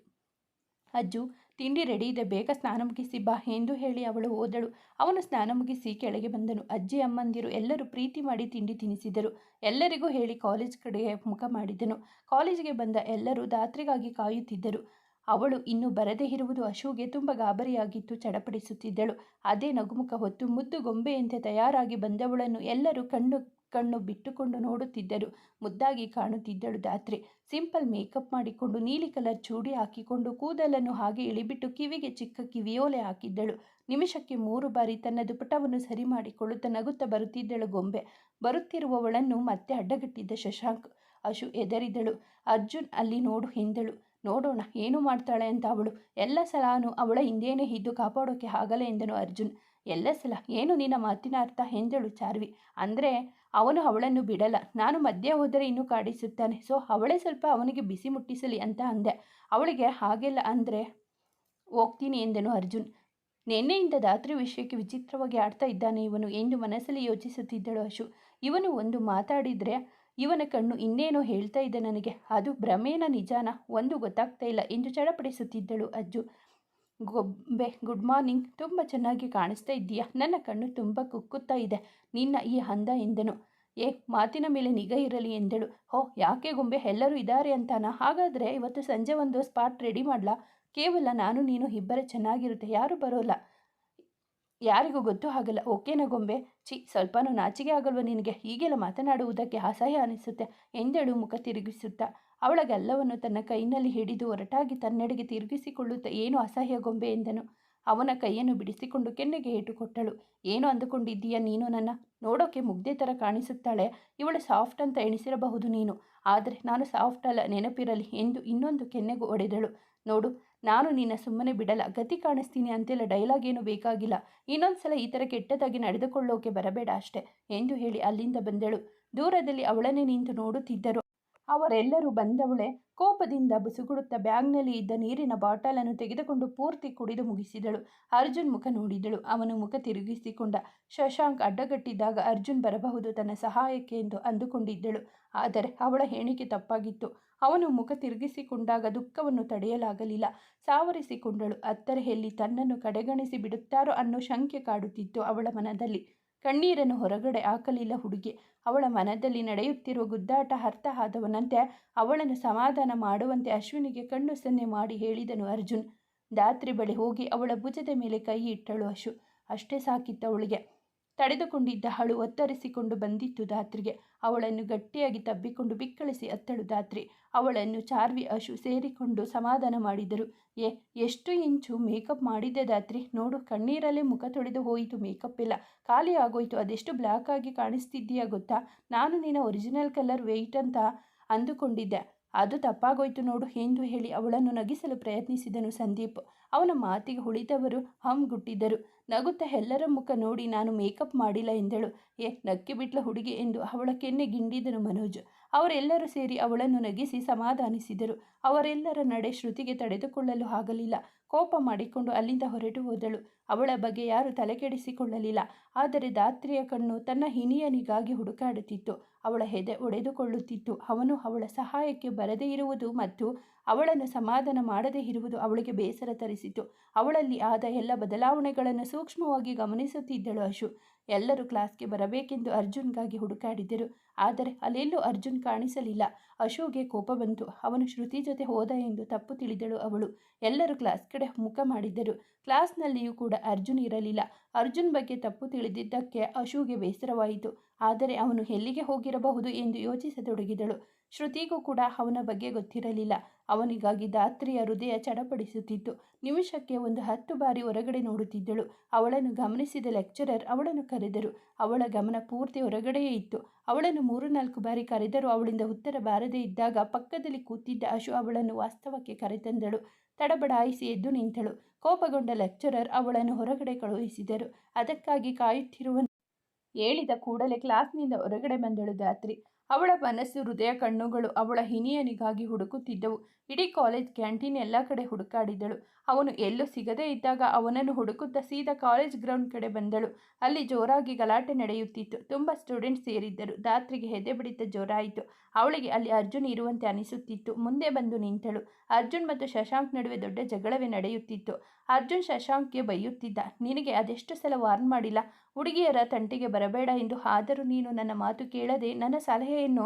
Ajju, ತಿಂಡಿ ರೆಡಿ ಇದೆ. ಬೇಗ ಸ್ನಾನ ಮುಗಿಸಿ ಬಾ ಎಂದು ಹೇಳಿ ಅವಳು ಹೋದಳು. ಅವನು ಸ್ನಾನ ಮುಗಿಸಿ ಕೆಳಗೆ ಬಂದನು. ಅಜ್ಜಿ, ಅಮ್ಮಂದಿರು ಎಲ್ಲರೂ ಪ್ರೀತಿ ಮಾಡಿ ತಿಂಡಿ ತಿನಿಸಿದರು. ಎಲ್ಲರಿಗೂ ಹೇಳಿ ಕಾಲೇಜ್ ಕಡೆಗೆ ಮುಖ ಮಾಡಿದನು. ಕಾಲೇಜಿಗೆ ಬಂದ ಎಲ್ಲರೂ ದಾತ್ರಿಗಾಗಿ ಕಾಯುತ್ತಿದ್ದರು. ಅವಳು ಇನ್ನು ಬರದೇ ಇರುವುದು ಅಶುಗೆ ತುಂಬ ಗಾಬರಿಯಾಗಿತ್ತು, ಚಡಪಡಿಸುತ್ತಿದ್ದಳು. ಅದೇ ನಗುಮುಖ ಹೊತ್ತು ಮುದ್ದು ಗೊಂಬೆಯಂತೆ ತಯಾರಾಗಿ ಬಂದವಳನ್ನು ಎಲ್ಲರೂ ಕಣ್ಣು ಕಣ್ಣು ಬಿಟ್ಟುಕೊಂಡು ನೋಡುತ್ತಿದ್ದರು. ಮುದ್ದಾಗಿ ಕಾಣುತ್ತಿದ್ದಳು ದಾತ್ರಿ ಸಿಂಪಲ್ ಮೇಕಪ್ ಮಾಡಿಕೊಂಡು ನೀಲಿ ಕಲರ್ ಚೂಡಿ ಹಾಕಿಕೊಂಡು ಕೂದಲನ್ನು ಹಾಗೆ ಇಳಿಬಿಟ್ಟು ಕಿವಿಗೆ ಚಿಕ್ಕ ಕಿವಿಯೋಲೆ ಹಾಕಿದ್ದಳು. ನಿಮಿಷಕ್ಕೆ ಮೂರು ಬಾರಿ ತನ್ನ ದುಪಟವನ್ನು ಸರಿ ಮಾಡಿಕೊಳ್ಳುತ್ತಾ ನಗುತ್ತಾ ಬರುತ್ತಿದ್ದಳು ಗೊಂಬೆ. ಬರುತ್ತಿರುವವಳನ್ನು ಮತ್ತೆ ಅಡ್ಡಗಟ್ಟಿದ್ದ ಶಶಾಂಕ್ ಅಶು ಎದರಿದಳು ಅರ್ಜುನ್ ಅಲ್ಲಿ ನೋಡು ಎಂದಳು. ನೋಡೋಣ, ಏನು ಮಾಡ್ತಾಳೆ ಅಂತ ಅವಳು. ಎಲ್ಲ ಸಲಾನು ಅವಳ ಹಿಂದೇನೆ ಇದ್ದು ಕಾಪಾಡೋಕೆ ಆಗಲ್ಲ ಎಂದನು ಅರ್ಜುನ್. ಎಲ್ಲ ಸಲ, ಏನು ನಿನ್ನ ಮಾತಿನ ಅರ್ಥ ಎಂದಳು ಚಾರ್ವಿ. ಅಂದರೆ, ಅವನು ಅವಳನ್ನು ಬಿಡಲ್ಲ. ನಾನು ಮಧ್ಯೆ ಹೋದರೆ ಇನ್ನೂ ಕಾಡಿಸುತ್ತಾನೆ. ಸೊ, ಅವಳೇ ಸ್ವಲ್ಪ ಅವನಿಗೆ ಬಿಸಿ ಮುಟ್ಟಿಸಲಿ ಅಂತ ಅಂದೆ. ಅವಳಿಗೆ ಹಾಗೆಲ್ಲ ಅಂದರೆ, ಹೋಗ್ತೀನಿ ಎಂದನು ಅರ್ಜುನ್. ನಿನ್ನೆಯಿಂದ ದಾತ್ರಿ ವಿಷಯಕ್ಕೆ ವಿಚಿತ್ರವಾಗಿ ಆಡ್ತಾ ಇದ್ದಾನೆ ಇವನು ಎಂದು ಮನಸ್ಸಲ್ಲಿ ಯೋಚಿಸುತ್ತಿದ್ದಳು ಅಶು. ಇವನು ಒಂದು ಮಾತಾಡಿದರೆ ಇವನ ಕಣ್ಣು ಇನ್ನೇನೋ ಹೇಳ್ತಾ ಇದೆ ನನಗೆ. ಅದು ಭ್ರಮೇನ ನಿಜಾನ? ಒಂದು ಗೊತ್ತಾಗ್ತಾ ಇಲ್ಲ. ಎಂದು ಚಡಪಡಿಸುತ್ತಿದ್ದಳು ಅಜ್ಜು. ಗೊಬ್ಬೆ ಗುಡ್ ಮಾರ್ನಿಂಗ್. ತುಂಬ ಚೆನ್ನಾಗಿ ಕಾಣಿಸ್ತಾ ಇದ್ದೀಯಾ? ನನ್ನ ಕಣ್ಣು ತುಂಬ ಕುಕ್ಕುತ್ತಾ ಇದೆ. ನಿನ್ನ ಈ ಹಂದ ಎಂದನು. ಏ, ಮಾತಿನ ಮೇಲೆ ನಿಗಾ ಇರಲಿ ಎಂದಳು. ಹೋ, ಯಾಕೆ ಗೊಂಬೆ? ಎಲ್ಲರೂ ಇದ್ದಾರೆ ಅಂತಾನ? ಹಾಗಾದರೆ ಇವತ್ತು ಸಂಜೆ ಒಂದು ಸ್ಪಾಟ್ ರೆಡಿ ಮಾಡಲಾ? ಕೇವಲ ನಾನು, ನೀನು ಇಬ್ಬರೇ ಚೆನ್ನಾಗಿರುತ್ತೆ. ಯಾರೂ ಬರೋಲ್ಲ. ಯಾರಿಗೂ ಗೊತ್ತೂ ಆಗಲ್ಲ ಓಕೆನ ಗೊಂಬೆ. ಚಿ ಸ್ವಲ್ಪನೂ ನಾಚಿಕೆ ಆಗಲ್ವ ನಿನಗೆ? ಹೀಗೆಲ್ಲ ಮಾತನಾಡುವುದಕ್ಕೆ ಅಸಹ್ಯ ಅನಿಸುತ್ತೆ. ಎಂದಳು ಮುಖ ತಿರುಗಿಸುತ್ತಾ, ಅವಳಗೆಲ್ಲವನ್ನು ತನ್ನ ಕೈನಲ್ಲಿ ಹಿಡಿದು ಹೊರಟಾಗಿ ತನ್ನೆಡೆಗೆ ತಿರುಗಿಸಿಕೊಳ್ಳುತ್ತಾ, ಏನು ಅಸಹ್ಯ ಗೊಂಬೆ? ಎಂದನು. ಅವನ ಕೈಯನ್ನು ಬಿಡಿಸಿಕೊಂಡು ಕೆನ್ನೆಗೆ ಏಟುಕೊಟ್ಟಳು. ಏನು ಅಂದುಕೊಂಡಿದ್ದೀಯ ನೀನು ನನ್ನ? ನೋಡೋಕೆ ಮುಗ್ದೆ ಥರ ಕಾಣಿಸುತ್ತಾಳೆ. ಇವಳು ಸಾಫ್ಟ್ ಅಂತ ಎಣಿಸಿರಬಹುದು ನೀನು. ಆದರೆ ನಾನು ಸಾಫ್ಟ್ ಅಲ್ಲ, ನೆನಪಿರಲಿ ಎಂದು ಇನ್ನೊಂದು ಕೆನ್ನೆಗೂ ಒಡೆದಳು. ನೋಡು ನಾನು ನಿನ್ನ ಸುಮ್ಮನೆ ಬಿಡಲ್ಲ, ಗತಿ ಕಾಣಿಸ್ತೀನಿ ಅಂತೆಲ್ಲ ಡೈಲಾಗ್ ಏನು ಬೇಕಾಗಿಲ್ಲ. ಇನ್ನೊಂದು ಸಲ ಈ ಥರ ಕೆಟ್ಟದಾಗಿ ನಡೆದುಕೊಳ್ಳೋಕೆ ಬರಬೇಡ ಅಷ್ಟೆ, ಎಂದು ಹೇಳಿ ಅಲ್ಲಿಂದ ಬಂದಳು. ದೂರದಲ್ಲಿ ಅವಳನ್ನೇ ನಿಂತು ನೋಡುತ್ತಿದ್ದರು. ಅವರೆಲ್ಲರೂ ಬಂದವಳೆ ಕೋಪದಿಂದ ಬುಸುಗುಡುತ್ತಾ ಬ್ಯಾಗ್ನಲ್ಲಿ ಇದ್ದ ನೀರಿನ ಬಾಟಲನ್ನು ತೆಗೆದುಕೊಂಡು ಪೂರ್ತಿ ಕುಡಿದು ಮುಗಿಸಿದಳು. ಅರ್ಜುನ್ ಮುಖ ನೋಡಿದಳು. ಅವನು ಮುಖ ತಿರುಗಿಸಿಕೊಂಡ. ಶಶಾಂಕ್ ಅಡ್ಡಗಟ್ಟಿದ್ದಾಗ ಅರ್ಜುನ್ ಬರಬಹುದು ತನ್ನ ಸಹಾಯಕ್ಕೆ ಎಂದು ಅಂದುಕೊಂಡಿದ್ದಳು. ಆದರೆ ಅವಳ ಹೇಳಿಕೆ ತಪ್ಪಾಗಿತ್ತು. ಅವನು ಮುಖ ತಿರುಗಿಸಿಕೊಂಡಾಗ ದುಃಖವನ್ನು ತಡೆಯಲಾಗಲಿಲ್ಲ. ಸಾವರಿಸಿಕೊಂಡಳು. ಅತ್ತರೆಯಲ್ಲಿ ತನ್ನನ್ನು ಕಡೆಗಣಿಸಿ ಬಿಡುತ್ತಾರೋ ಅನ್ನೋ ಶಂಕೆ ಕಾಡುತ್ತಿತ್ತು ಅವಳ ಮನದಲ್ಲಿ. ಕಣ್ಣೀರನ್ನು ಹೊರಗಡೆ ಹಾಕಲಿಲ್ಲ ಹುಡುಗಿ. ಅವಳ ಮನದಲ್ಲಿ ನಡೆಯುತ್ತಿರುವ ಗುದ್ದಾಟ ಅರ್ಥ ಆದವನಂತೆ ಅವಳನ್ನು ಸಮಾಧಾನ ಮಾಡುವಂತೆ ಅಶ್ವಿನಿಗೆ ಕಣ್ಣು ಸನ್ನೆ ಮಾಡಿ ಹೇಳಿದನು ಅರ್ಜುನ್. ದಾತ್ರಿ ಬಳಿ ಹೋಗಿ ಅವಳ ಭುಜದ ಮೇಲೆ ಕೈ ಇಟ್ಟಳು ಅಶು. ಅಷ್ಟೇ ಸಾಕಿತ್ತು ಅವಳಿಗೆ. ತಡೆದುಕೊಂಡಿದ್ದ ಹಳು ಒತ್ತರಿಸಿಕೊಂಡು ಬಂದಿತ್ತು ದಾತ್ರಿಗೆ ಅವಳನ್ನು ಗಟ್ಟಿಯಾಗಿ ತಬ್ಬಿಕೊಂಡು ಬಿಕ್ಕಳಿಸಿ ಅತ್ತಳು ದಾತ್ರಿ ಅವಳನ್ನು ಚಾರ್ವಿ ಅಶು ಸೇರಿಕೊಂಡು ಸಮಾಧಾನ ಮಾಡಿದರು. ಏ, ಎಷ್ಟು ಇಂಚು ಮೇಕಪ್ ಮಾಡಿದ್ದೆ ದಾತ್ರಿ ನೋಡು, ಕಣ್ಣೀರಲ್ಲೇ ಮುಖ ತೊಳೆದು ಹೋಯಿತು, ಮೇಕಪ್ ಎಲ್ಲ. ಖಾಲಿ ಆಗೋಯಿತು, ಅದೆಷ್ಟು ಬ್ಲ್ಯಾಕ್ ಆಗಿ ಕಾಣಿಸ್ತಿದ್ದೀಯಾ ಗೊತ್ತಾ? ನಾನು ನಿನ್ನ ಒರಿಜಿನಲ್ ಕಲರ್ ವೆಯ್ಟ್ ಅಂತ ಅಂದುಕೊಂಡಿದ್ದೆ. ಅದು ತಪ್ಪಾಗೋಯ್ತು ನೋಡು ಎಂದು ಹೇಳಿ ಅವಳನ್ನು ನಗಿಸಲು ಪ್ರಯತ್ನಿಸಿದನು ಸಂದೀಪ್. ಅವನ ಮಾತಿಗೆ ಹುಳಿದವರು ಹಮ್ಗುಟ್ಟಿದ್ದರು ನಗುತ್ತಾ ಎಲ್ಲರ ಮುಖ ನೋಡಿ ನಾನು ಮೇಕಪ್ ಮಾಡಿಲ್ಲ ಎಂದಳು. ಏ ನಕ್ಕಿ ಬಿಟ್ಲ ಹುಡುಗಿ ಎಂದು ಅವಳ ಕೆನ್ನೆ ಗಿಂಡಿದನು ಮನೋಜ್. ಅವರೆಲ್ಲರೂ ಸೇರಿ ಅವಳನ್ನು ನಗಿಸಿ ಸಮಾಧಾನಿಸಿದರು. ಅವರೆಲ್ಲರ ನಡೆ ಶ್ರುತಿಗೆ ತಡೆದುಕೊಳ್ಳಲು ಆಗಲಿಲ್ಲ. ಕೋಪ ಮಾಡಿಕೊಂಡು ಅಲ್ಲಿಂದ ಹೊರಟು ಹೋದಳು. ಅವಳ ಬಗ್ಗೆ ಯಾರು ತಲೆಕೆಡಿಸಿಕೊಳ್ಳಲಿಲ್ಲ. ಆದರೆ ದಾತ್ರಿಯ ಕಣ್ಣು ತನ್ನ ಹಿನಿಯನಿಗಾಗಿ ಹುಡುಕಾಡುತ್ತಿತ್ತು. ಅವಳ ಹೆದೆ ಒಡೆದುಕೊಳ್ಳುತ್ತಿತ್ತು. ಅವನು ಅವಳ ಸಹಾಯಕ್ಕೆ ಬರದೇ ಇರುವುದು ಮತ್ತು ಅವಳನ್ನು ಸಮಾಧಾನ ಮಾಡದೇ ಇರುವುದು ಅವಳಿಗೆ ಬೇಸರ ತರಿಸಿತು. ಅವಳಲ್ಲಿ ಆದ ಎಲ್ಲ ಬದಲಾವಣೆಗಳನ್ನು ಸೂಕ್ಷ್ಮವಾಗಿ ಗಮನಿಸುತ್ತಿದ್ದಳು ಅಶು. ಎಲ್ಲರೂ ಕ್ಲಾಸ್ಗೆ ಬರಬೇಕೆಂದು ಅರ್ಜುನ್ಗಾಗಿ ಹುಡುಕಾಡಿದ್ದರು ಆದರೆ ಅಲ್ಲೆಲ್ಲೂ ಅರ್ಜುನ್ ಕಾಣಿಸಲಿಲ್ಲ. ಅಶೋಗೆ ಕೋಪ ಬಂತು. ಅವನು ಶ್ರುತಿ ಜೊತೆ ಹೋದ ಎಂದು ತಪ್ಪು ತಿಳಿದಳು ಅವಳು. ಎಲ್ಲರೂ ಕ್ಲಾಸ್ ಕಡೆ ಮುಖ ಮಾಡಿದ್ದರು. ಕ್ಲಾಸ್ನಲ್ಲಿಯೂ ಕೂಡ ಅರ್ಜುನ್ ಇರಲಿಲ್ಲ. ಅರ್ಜುನ್ ಬಗ್ಗೆ ತಪ್ಪು ತಿಳಿದಿದ್ದಕ್ಕೆ ಅಶುಗೆ ಬೇಸರವಾಯಿತು. ಆದರೆ ಅವನು ಎಲ್ಲಿಗೆ ಹೋಗಿರಬಹುದು ಎಂದು ಯೋಚಿಸತೊಡಗಿದಳು. ಶ್ರುತಿಗೂ ಕೂಡ ಅವನ ಬಗ್ಗೆ ಗೊತ್ತಿರಲಿಲ್ಲ. ಅವನಿಗಾಗಿ ದಾತ್ರಿಯ ಹೃದಯ ಚಡಪಡಿಸುತ್ತಿತ್ತು. ನಿಮಿಷಕ್ಕೆ ಒಂದು ಹತ್ತು ಬಾರಿ ಹೊರಗಡೆ ನೋಡುತ್ತಿದ್ದಳು. ಅವಳನ್ನು ಗಮನಿಸಿದ ಲೆಕ್ಚರರ್ ಅವಳನ್ನು ಕರೆದರು. ಅವಳ ಗಮನ ಪೂರ್ತಿ ಹೊರಗಡೆಯೇ ಇತ್ತು. ಅವಳನ್ನು ಮೂರು ನಾಲ್ಕು ಬಾರಿ ಕರೆದರೂ ಅವಳಿಂದ ಉತ್ತರ ಬಾರದೇ ಇದ್ದಾಗ ಪಕ್ಕದಲ್ಲಿ ಕೂತಿದ್ದ ಅಶು ಅವಳನ್ನು ವಾಸ್ತವಕ್ಕೆ ಕರೆತಂದಳು. ತಡಬಡಾಯಿಸಿ ಎದ್ದು ನಿಂತಳು. ಕೋಪಗೊಂಡ ಲೆಕ್ಚರರ್ ಅವಳನ್ನು ಹೊರಗಡೆ ಕಳುಹಿಸಿದರು. ಅದಕ್ಕಾಗಿ ಕಾಯುತ್ತಿರುವ ಹೇಳಿದ ಕೂಡಲೇ ಕ್ಲಾಸ್ನಿಂದ ಹೊರಗಡೆ ಬಂದಳು ದಾತ್ರಿ ಅವಳ ಮನಸ್ಸು, ಹೃದಯ, ಕಣ್ಣುಗಳು ಅವಳ ಹಿನಿಯನಿಗಾಗಿ ಹುಡುಕುತ್ತಿದ್ದವು. ಇಡೀ ಕಾಲೇಜ್ ಕ್ಯಾಂಟೀನ್ ಎಲ್ಲ ಕಡೆ ಹುಡುಕಾಡಿದಳು ಅವನು ಎಲ್ಲೂ ಸಿಗದೇ ಇದ್ದಾಗ ಅವನನ್ನು ಹುಡುಕುತ್ತಾ ಸೀದಾ ಕಾಲೇಜ್ ಗ್ರೌಂಡ್ ಕಡೆ ಬಂದಳು. ಅಲ್ಲಿ ಜೋರಾಗಿ ಗಲಾಟೆ ನಡೆಯುತ್ತಿತ್ತು. ತುಂಬ ಸ್ಟೂಡೆಂಟ್ಸ್ ಸೇರಿದ್ದರು. ದಾತ್ರಿಗೆ ಹೆದೆ ಬಿಡಿತ ಜೋರಾಯಿತು. ಅವಳಿಗೆ ಅಲ್ಲಿ ಅರ್ಜುನ್ ಇರುವಂತೆ ಅನಿಸುತ್ತಿತ್ತು. ಮುಂದೆ ಬಂದು ನಿಂತಳು. ಅರ್ಜುನ್ ಮತ್ತು ಶಶಾಂಕ್ ನಡುವೆ ದೊಡ್ಡ ಜಗಳವೇ ನಡೆಯುತ್ತಿತ್ತು. ಅರ್ಜುನ್ ಶಶಾಂಕ್ಗೆ ಬೈಯುತ್ತಿದ್ದ, ನಿನಗೆ ಅದೆಷ್ಟು ಸಲ ವಾರ್ನ್ ಮಾಡಿಲ್ಲ? ಹುಡುಗಿಯರ ತಂಟೆಗೆ ಬರಬೇಡ ಎಂದು ಆದರೂ ನೀನು ನನ್ನ ಮಾತು ಕೇಳದೆ ನನ್ನ ಸಲಹೆಯನ್ನು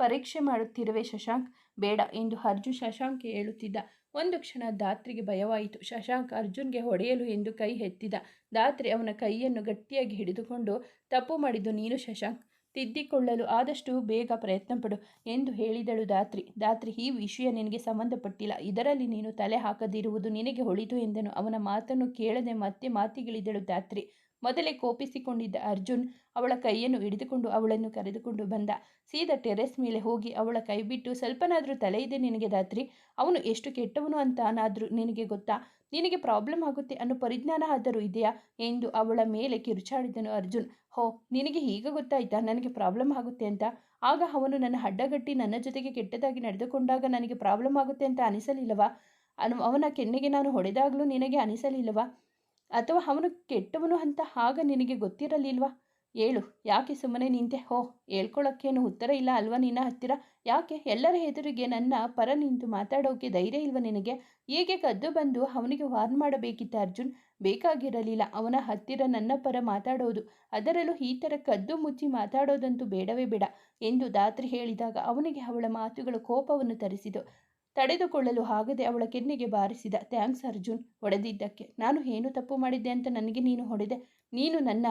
ಪರೀಕ್ಷೆ ಮಾಡುತ್ತಿರುವೆ ಶಶಾಂಕ್. ಬೇಡ ಎಂದು ಅರ್ಜುನ್ ಶಶಾಂಕ್ ಹೇಳುತ್ತಿದ್ದ. ಒಂದು ಕ್ಷಣ ದಾತ್ರಿಗೆ ಭಯವಾಯಿತು. ಶಶಾಂಕ್ ಅರ್ಜುನ್ಗೆ ಹೊಡೆಯಲು ಎಂದು ಕೈ ಎತ್ತಿದ. ದಾತ್ರಿ ಅವನ ಕೈಯನ್ನು ಗಟ್ಟಿಯಾಗಿ ಹಿಡಿದುಕೊಂಡು, ತಪ್ಪು ಮಾಡಿದ್ದು ನೀನು, ಶಶಾಂಕ್. ತಿದ್ದಿಕೊಳ್ಳಲು ಆದಷ್ಟು ಬೇಗ ಪ್ರಯತ್ನಪಡು ಎಂದು ಹೇಳಿದಳು ದಾತ್ರಿ ದಾತ್ರಿ ಈ ವಿಷಯ ನಿನಗೆ ಸಂಬಂಧಪಟ್ಟಿಲ್ಲ. ಇದರಲ್ಲಿ ನೀನು ತಲೆ ಹಾಕದಿರುವುದು ನಿನಗೆ ಹೊಳಿತು ಎಂದನು. ಅವನ ಮಾತನ್ನು ಕೇಳದೆ ಮತ್ತೆ ಮಾತಿಗಿಳಿದಳು ದಾತ್ರಿ ಮೊದಲೇ ಕೋಪಿಸಿಕೊಂಡಿದ್ದ ಅರ್ಜುನ್ ಅವಳ ಕೈಯನ್ನು ಹಿಡಿದುಕೊಂಡು ಅವಳನ್ನು ಕರೆದುಕೊಂಡು ಬಂದ. ಸೀದಾ ಟೆರೆಸ್ ಮೇಲೆ ಹೋಗಿ ಅವಳ ಕೈ ಬಿಟ್ಟು, ಸ್ವಲ್ಪನಾದರೂ ತಲೆ ಇದೆ ನಿನಗೆ ದಾತ್ರಿ ಅವನು ಎಷ್ಟು ಕೆಟ್ಟವನು ಅಂತನಾದರೂ ನಿನಗೆ ಗೊತ್ತಾ? ನಿನಗೆ ಪ್ರಾಬ್ಲಮ್ ಆಗುತ್ತೆ ಅನ್ನೋ ಪರಿಜ್ಞಾನ ಆದರೂ ಇದೆಯಾ? ಎಂದು ಅವಳ ಮೇಲೆ ಕಿರುಚಾಡಿದನು ಅರ್ಜುನ್. ಹೋ, ನಿನಗೆ ಈಗ ಗೊತ್ತಾಯ್ತಾ? ನನಗೆ ಪ್ರಾಬ್ಲಮ್ ಆಗುತ್ತೆ ಅಂತ? ಆಗ ಅವನು ನನ್ನ ಹಡ್ಡಗಟ್ಟಿ ನನ್ನ ಜೊತೆಗೆ ಕೆಟ್ಟದಾಗಿ ನಡೆದುಕೊಂಡಾಗ ನನಗೆ ಪ್ರಾಬ್ಲಮ್ ಆಗುತ್ತೆ ಅಂತ ಅನಿಸಲಿಲ್ಲವಾ? ಅನು, ಅವನ ಕೆನ್ನೆಗೆ ನಾನು ಹೊಡೆದಾಗಲೂ ನಿನಗೆ ಅನಿಸಲಿಲ್ಲವಾ? ಅಥವಾ ಅವನು ಕೆಟ್ಟವನು ಅಂತ ಆಗ ನಿನಗೆ ಗೊತ್ತಿರಲಿಲ್ವಾ? ಹೇಳು ಯಾಕೆ ಸುಮ್ಮನೆ ನಿಂತೆ? ಹೋ ಹೇಳ್ಕೊಳ್ಳೋಕ್ಕೇನು ಉತ್ತರ ಇಲ್ಲ ಅಲ್ವಾ ನಿನ್ನ ಹತ್ತಿರ? ಯಾಕೆ? ಎಲ್ಲರ ಎದುರಿಗೆ ನನ್ನ ಪರ ನಿಂತು ಮಾತಾಡೋಕೆ ಧೈರ್ಯ ಇಲ್ವ ನಿನಗೆ? ಹೀಗೆ ಕದ್ದು ಬಂದು ಅವನಿಗೆ ವಾರ್ನ್ ಮಾಡಬೇಕಿತ್ತ ಅರ್ಜುನ್. ಬೇಕಾಗಿರಲಿಲ್ಲ, ಅವನ ಹತ್ತಿರ ನನ್ನ ಪರ ಮಾತಾಡೋದು. ಅದರಲ್ಲೂ ಈ ಥರ ಕದ್ದು ಮುಚ್ಚಿ ಮಾತಾಡೋದಂತೂ ಬೇಡವೇ ಬೇಡ ಎಂದು ದಾತ್ರಿ ಹೇಳಿದಾಗ ಅವನಿಗೆ ಅವಳ ಮಾತುಗಳು ಕೋಪವನ್ನು ತರಿಸಿತು. ತಡೆದುಕೊಳ್ಳಲು ಆಗದೆ ಅವಳ ಕೆನ್ನೆಗೆ ಬಾರಿಸಿದ, ಥ್ಯಾಂಕ್ಸ್ ಅರ್ಜುನ್, ಹೊಡೆದಿದ್ದಕ್ಕೆ. ನಾನು ಏನು ತಪ್ಪು ಮಾಡಿದ್ದೆ ಅಂತ ನನಗೆ ನೀನು ಹೊಡೆದೆ. ನೀನು ನನ್ನ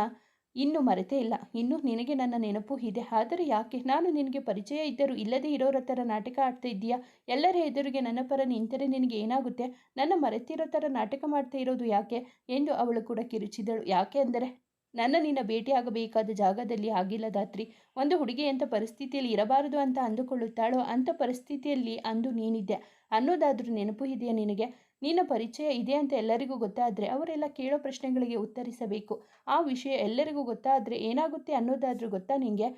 ಇನ್ನೂ ಮರೆತೇ ಇಲ್ಲ. ಇನ್ನೂ ನಿನಗೆ ನನ್ನ ನೆನಪು ಇದೆ. ಆದರೆ ಯಾಕೆ? ನಾನು ನಿನಗೆ ಪರಿಚಯ ಇದ್ದರೂ ಇಲ್ಲದೇ ಇರೋರ ಥರ ನಾಟಕ ಆಡ್ತಾ ಇದ್ದೀಯಾ? ಎಲ್ಲರ ಎದುರಿಗೆ ನನ್ನ ಪರ ನಿಂತರೆ ನಿನಗೆ ಏನಾಗುತ್ತೆ? ನನ್ನ ಮರೆತಿರೋ ಥರ ನಾಟಕ ಮಾಡ್ತಾ ಇರೋದು ಯಾಕೆ? ಎಂದು ಅವಳು ಕೂಡ ಕಿರುಚಿದಳು. ಯಾಕೆ ಅಂದರೆ ನನ್ನ ನಿನ್ನ ಭೇಟಿಯಾಗಬೇಕಾದ ಜಾಗದಲ್ಲಿ ಆಗಿಲ್ಲ ದಾತ್ರಿ ಒಂದು ಹುಡುಗಿ ಅಂತ ಪರಿಸ್ಥಿತಿಯಲ್ಲಿ ಇರಬಾರದು ಅಂತ ಅಂದುಕೊಳ್ಳುತ್ತಾಳೋ ಅಂಥ ಪರಿಸ್ಥಿತಿಯಲ್ಲಿ ಅಂದು ನೀನಿದ್ದೆ. ಅನ್ನೋದಾದರೂ ನೆನಪು ಇದೆಯಾ ನಿನಗೆ? ನಿನ್ನ ಪರಿಚಯ ಇದೆ ಅಂತ ಎಲ್ಲರಿಗೂ ಗೊತ್ತಾದರೆ ಅವರೆಲ್ಲ ಕೇಳೋ ಪ್ರಶ್ನೆಗಳಿಗೆ ಉತ್ತರಿಸಬೇಕು. ಆ ವಿಷಯ ಎಲ್ಲರಿಗೂ ಗೊತ್ತಾದರೆ ಏನಾಗುತ್ತೆ ಅನ್ನೋದಾದರೂ ಗೊತ್ತಾ ನಿನಗೆ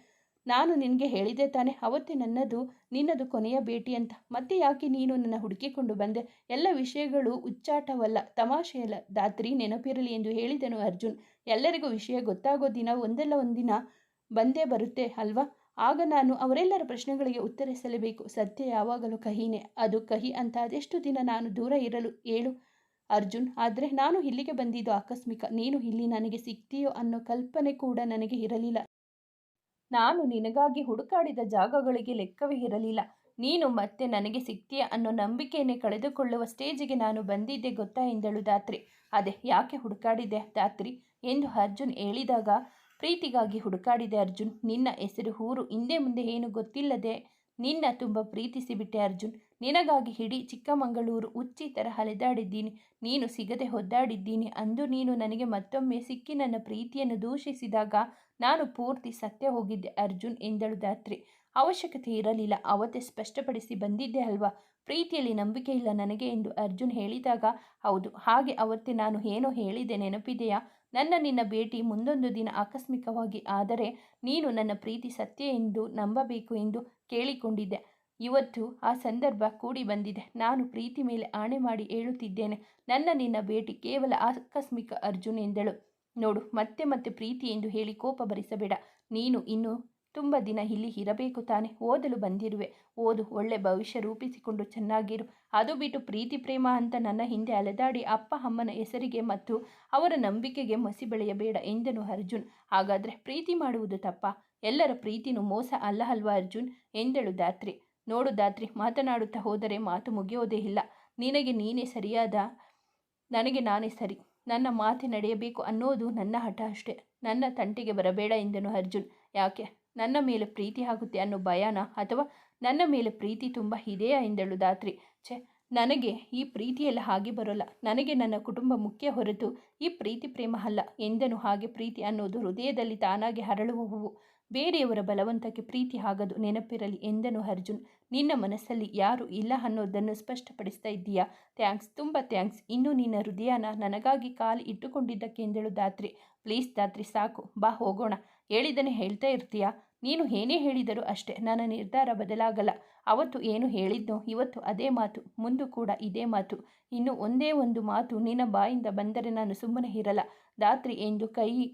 ನಾನು ನಿನಗೆ ಹೇಳಿದೆ ತಾನೆ, ಅವತ್ತೇ ನನ್ನದು, ನಿನ್ನದು ಕೊನೆಯ ಭೇಟಿ ಅಂತ. ಮತ್ತೆ ಯಾಕೆ ನೀನು ನನ್ನ ಹುಡುಕಿಕೊಂಡು ಬಂದೆ? ಎಲ್ಲ ವಿಷಯಗಳು ಉಚ್ಚಾಟವಲ್ಲ ತಮಾಷೆಯಲ್ಲ ದಾತ್ರಿ ನೆನಪಿರಲಿ ಎಂದು ಹೇಳಿದನು ಅರ್ಜುನ್. ಎಲ್ಲರಿಗೂ ವಿಷಯ ಗೊತ್ತಾಗೋ ದಿನ ಒಂದಲ್ಲ ಒಂದಿನ ಬಂದೇ ಬರುತ್ತೆ, ಅಲ್ವಾ? ಆಗ ನಾನು ಅವರೆಲ್ಲರ ಪ್ರಶ್ನೆಗಳಿಗೆ ಉತ್ತರಿಸಲೇಬೇಕು. ಸತ್ಯ ಯಾವಾಗಲೂ ಕಹಿನೇ. ಅದು ಕಹಿ ಅಂತ ಅದೆಷ್ಟು ದಿನ ನಾನು ದೂರ ಇರಲು? ಹೇಳು ಅರ್ಜುನ್, ಆದರೆ ನಾನು ಇಲ್ಲಿಗೆ ಬಂದಿದ್ದು ಆಕಸ್ಮಿಕ. ನೀನು ಇಲ್ಲಿ ನನಗೆ ಸಿಗ್ತೀಯೋ ಅನ್ನೋ ಕಲ್ಪನೆ ಕೂಡ ನನಗೆ ಇರಲಿಲ್ಲ. ನಾನು ನಿನಗಾಗಿ ಹುಡುಕಾಡಿದ ಜಾಗಗಳಿಗೆ ಲೆಕ್ಕವೇ ಇರಲಿಲ್ಲ. ನೀನು ಮತ್ತೆ ನನಗೆ ಸಿಗ್ತೀಯ ಅನ್ನೋ ನಂಬಿಕೆಯನ್ನೇ ಕಳೆದುಕೊಳ್ಳುವ ಸ್ಟೇಜಿಗೆ ನಾನು ಬಂದಿದ್ದೆ ಗೊತ್ತಾ ಎಂದಳು ದಾತ್ರಿ ಅದೇ, ಯಾಕೆ ಹುಡುಕಾಡಿದೆ ದಾತ್ರಿ ಎಂದು ಅರ್ಜುನ್ ಹೇಳಿದಾಗ, ಪ್ರೀತಿಗಾಗಿ ಹುಡುಕಾಡಿದೆ ಅರ್ಜುನ್, ನಿನ್ನ ಹೆಸರು, ಊರು, ಹಿಂದೆ ಮುಂದೆ ಏನು ಗೊತ್ತಿಲ್ಲದೆ ನಿನ್ನ ತುಂಬ ಪ್ರೀತಿಸಿಬಿಟ್ಟೆ ಅರ್ಜುನ್. ನಿನಗಾಗಿ ಇಡೀ ಚಿಕ್ಕಮಗಳೂರು ಉಚ್ಚಿ ಥರ ಅಲೆದಾಡಿದ್ದೀನಿ ನೀನು ಸಿಗದೆ ಒದ್ದಾಡಿದ್ದೀನಿ ಅಂದು ನೀನು ನನಗೆ ಮತ್ತೊಮ್ಮೆ ಸಿಕ್ಕಿ ನನ್ನ ಪ್ರೀತಿಯನ್ನು ದೂಷಿಸಿದಾಗ ನಾನು ಪೂರ್ತಿ ಸತ್ಯ ಹೋಗಿದ್ದೆ ಅರ್ಜುನ್ ಎಂದಳು ದಾತ್ರಿ ಅವಶ್ಯಕತೆ ಇರಲಿಲ್ಲ, ಅವತ್ತೇ ಸ್ಪಷ್ಟಪಡಿಸಿ ಬಂದಿದ್ದೆ ಅಲ್ವಾ? ಪ್ರೀತಿಯಲ್ಲಿ ನಂಬಿಕೆ ಇಲ್ಲ ನನಗೆ ಎಂದು ಅರ್ಜುನ್ ಹೇಳಿದಾಗ, ಹೌದು, ಹಾಗೆ ಅವತ್ತೇ ನಾನು ಏನೋ ಹೇಳಿದೆ ನೆನಪಿದೆಯಾ? ನನ್ನ ನಿನ್ನ ಭೇಟಿ ಮುಂದೊಂದು ದಿನ ಆಕಸ್ಮಿಕವಾಗಿ, ಆದರೆ ನೀನು ನನ್ನ ಪ್ರೀತಿ ಸತ್ಯ ಎಂದು ನಂಬಬೇಕು ಎಂದು ಕೇಳಿಕೊಂಡಿದ್ದೆ. ಇವತ್ತು ಆ ಸಂದರ್ಭ ಕೂಡಿ ಬಂದಿದೆ. ನಾನು ಪ್ರೀತಿ ಮೇಲೆ ಆಣೆ ಮಾಡಿ ಹೇಳುತ್ತಿದ್ದೇನೆ. ನನ್ನ ನಿನ್ನ ಭೇಟಿ ಕೇವಲ ಆಕಸ್ಮಿಕ ಅರ್ಜುನ್ ಎಂದಳು. ನೋಡು, ಮತ್ತೆ ಮತ್ತೆ ಪ್ರೀತಿ ಎಂದು ಹೇಳಿ ಕೋಪ ಭರಿಸಬೇಡ. ನೀನು ಇನ್ನು ತುಂಬ ದಿನ ಇಲ್ಲಿ ಇರಬೇಕು ತಾನೆ. ಓದಲು ಬಂದಿರುವೆ. ಓದು, ಒಳ್ಳೆ ಭವಿಷ್ಯ ರೂಪಿಸಿಕೊಂಡು ಚೆನ್ನಾಗಿರು. ಅದು ಬಿಟ್ಟು ಪ್ರೀತಿ, ಪ್ರೇಮ ಅಂತ ನನ್ನ ಹಿಂದೆ ಅಲೆದಾಡಿ ಅಪ್ಪ, ಅಮ್ಮನ ಹೆಸರಿಗೆ ಮತ್ತು ಅವರ ನಂಬಿಕೆಗೆ ಮಸಿ ಬೆಳೆಯಬೇಡ ಎಂದನು ಅರ್ಜುನ್. ಹಾಗಾದರೆ ಪ್ರೀತಿ ಮಾಡುವುದು ತಪ್ಪ? ಎಲ್ಲರ ಪ್ರೀತಿನೂ ಮೋಸ ಅಲ್ಲ ಅಲ್ವಾ ಅರ್ಜುನ್? ಎಂದಳು ದಾತ್ರಿ ನೋಡು ದಾತ್ರಿ ಮಾತನಾಡುತ್ತಾ ಹೋದರೆ ಮಾತು ಮುಗಿಯೋದೇ ಇಲ್ಲ. ನಿನಗೆ ನೀನೇ ಸರಿಯಾದ, ನನಗೆ ನಾನೇ ಸರಿ. ನನ್ನ ಮಾತೆ ನಡೆಯಬೇಕು ಅನ್ನೋದು ನನ್ನ ಹಠ ಅಷ್ಟೇ. ನನ್ನ ತಂಟೆಗೆ ಬರಬೇಡ ಎಂದನು ಅರ್ಜುನ್. ಯಾಕೆ? ನನ್ನ ಮೇಲೆ ಪ್ರೀತಿ ಆಗುತ್ತೆ ಅನ್ನೋ ಭಯಾನ? ಅಥವಾ ನನ್ನ ಮೇಲೆ ಪ್ರೀತಿ ತುಂಬ ಇದೆಯಾ ಎಂದಳು ದಾತ್ರಿ ಛೆ, ನನಗೆ ಈ ಪ್ರೀತಿಯೆಲ್ಲ ಹಾಗೆ ಬರೋಲ್ಲ. ನನಗೆ ನನ್ನ ಕುಟುಂಬ ಮುಖ್ಯ ಹೊರತು ಈ ಪ್ರೀತಿ ಪ್ರೇಮ ಅಲ್ಲ ಎಂದನು ಹಾಗೆ ಪ್ರೀತಿ ಅನ್ನೋದು ಹೃದಯದಲ್ಲಿ ತಾನಾಗಿ ಹರಳುವ ಬೇರೆಯವರ ಬಲವಂತಕ್ಕೆ ಪ್ರೀತಿ ಆಗದು ನೆನಪಿರಲಿ ಎಂದನು ಅರ್ಜುನ್. ನಿನ್ನ ಮನಸ್ಸಲ್ಲಿ ಯಾರು ಇಲ್ಲ ಅನ್ನೋದನ್ನು ಸ್ಪಷ್ಟಪಡಿಸ್ತಾ ಇದ್ದೀಯಾ? ಥ್ಯಾಂಕ್ಸ್, ತುಂಬ ಥ್ಯಾಂಕ್ಸ್. ಇನ್ನು ನಿನ್ನ ಹೃದಯನ ನನಗಾಗಿ ಕಾಲು ಇಟ್ಟುಕೊಂಡಿದ್ದಕ್ಕೆ ಎಂದಳು ದಾತ್ರಿ ಪ್ಲೀಸ್ ದಾತ್ರಿ ಸಾಕು. ಬಾ, ಹೋಗೋಣ. ಹೇಳಿದನೇ ಹೇಳ್ತಾ ಇರ್ತೀಯಾ? ನೀನು ಏನೇ ಹೇಳಿದರೂ ಅಷ್ಟೇ. ನನ್ನ ನಿರ್ಧಾರ ಬದಲಾಗಲ್ಲ. ಅವತ್ತು ಏನು ಹೇಳಿದ್ನೋ, ಇವತ್ತು ಅದೇ ಮಾತು. ಮುಂದೂ ಕೂಡ ಇದೇ ಮಾತು. ಇನ್ನು ಒಂದೇ ಒಂದು ಮಾತು ನಿನ್ನ ಬಾಯಿಂದ ಬಂದರೆ ನಾನು ಸುಮ್ಮನೆ ಇರಲ್ಲ. ದಾತ್ರಿ ಎಂದು ಕೈ,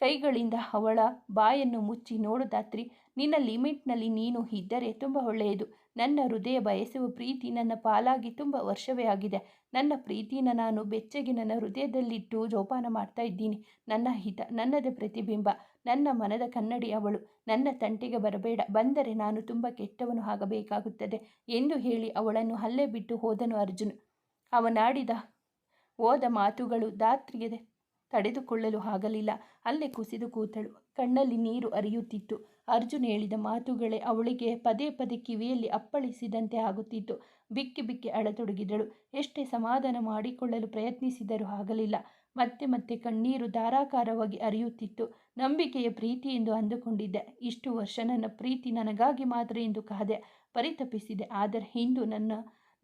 ಕೈಗಳಿಂದ ಅವಳ ಬಾಯನ್ನು ಮುಚ್ಚಿ, ನೋಡು ದಾತ್ರಿ ನಿನ್ನ ಲಿಮಿಟ್ನಲ್ಲಿ ನೀನು ಇದ್ದರೆ ತುಂಬ ಒಳ್ಳೆಯದು. ನನ್ನ ಹೃದಯ ಬಯಸುವ ಪ್ರೀತಿ ನನ್ನ ಪಾಲಾಗಿ ತುಂಬ ವರ್ಷವೇ ಆಗಿದೆ. ನನ್ನ ಪ್ರೀತಿನ ನಾನು ಬೆಚ್ಚಗೆ ನನ್ನ ಹೃದಯದಲ್ಲಿಟ್ಟು ಜೋಪಾನ ಮಾಡ್ತಾ ಇದ್ದೀನಿ. ನನ್ನ ಹಿತ, ನನ್ನದೇ ಪ್ರತಿಬಿಂಬ, ನನ್ನ ಮನದ ಕನ್ನಡಿ ಅವಳು. ನನ್ನ ತಂಟೆಗೆ ಬರಬೇಡ. ಬಂದರೆ ನಾನು ತುಂಬ ಕೆಟ್ಟವನು ಆಗಬೇಕಾಗುತ್ತದೆ ಎಂದು ಹೇಳಿ ಅವಳನ್ನು ಹಲ್ಲೆ ಬಿಟ್ಟು ಹೋದನು ಅರ್ಜುನ್. ಅವನಾಡಿದ, ಹೋದ ಮಾತುಗಳು ದಾತ್ರಿಗೆ ತಡೆದುಕೊಳ್ಳಲು ಆಗಲಿಲ್ಲ. ಅಲ್ಲೇ ಕುಸಿದು ಕೂತಳು. ಕಣ್ಣಲ್ಲಿ ನೀರು ಅರಿಯುತ್ತಿತ್ತು ಅರ್ಜುನ್ ಹೇಳಿದ ಮಾತುಗಳೇ ಅವಳಿಗೆ ಪದೇ ಪದೇ ಕಿವಿಯಲ್ಲಿ ಅಪ್ಪಳಿಸಿದಂತೆ ಆಗುತ್ತಿತ್ತು. ಬಿಕ್ಕಿ ಬಿಕ್ಕಿ ಅಳತೊಡಗಿದಳು. ಎಷ್ಟೇ ಸಮಾಧಾನ ಮಾಡಿಕೊಳ್ಳಲು ಪ್ರಯತ್ನಿಸಿದರೂ ಆಗಲಿಲ್ಲ. ಮತ್ತೆ ಮತ್ತೆ ಕಣ್ಣೀರು ಧಾರಾಕಾರವಾಗಿ ಅರಿಯುತ್ತಿತ್ತು ನಂಬಿಕೆಯ ಪ್ರೀತಿ ಎಂದು ಅಂದುಕೊಂಡಿದ್ದೆ. ಇಷ್ಟು ವರ್ಷ ನನ್ನ ಪ್ರೀತಿ ನನಗಾಗಿ ಮಾತ್ರ ಎಂದು ಕಾದೆ ಪರಿತಪಿಸಿದೆ. ಆದರೆ ಹಿಂದು ನನ್ನ,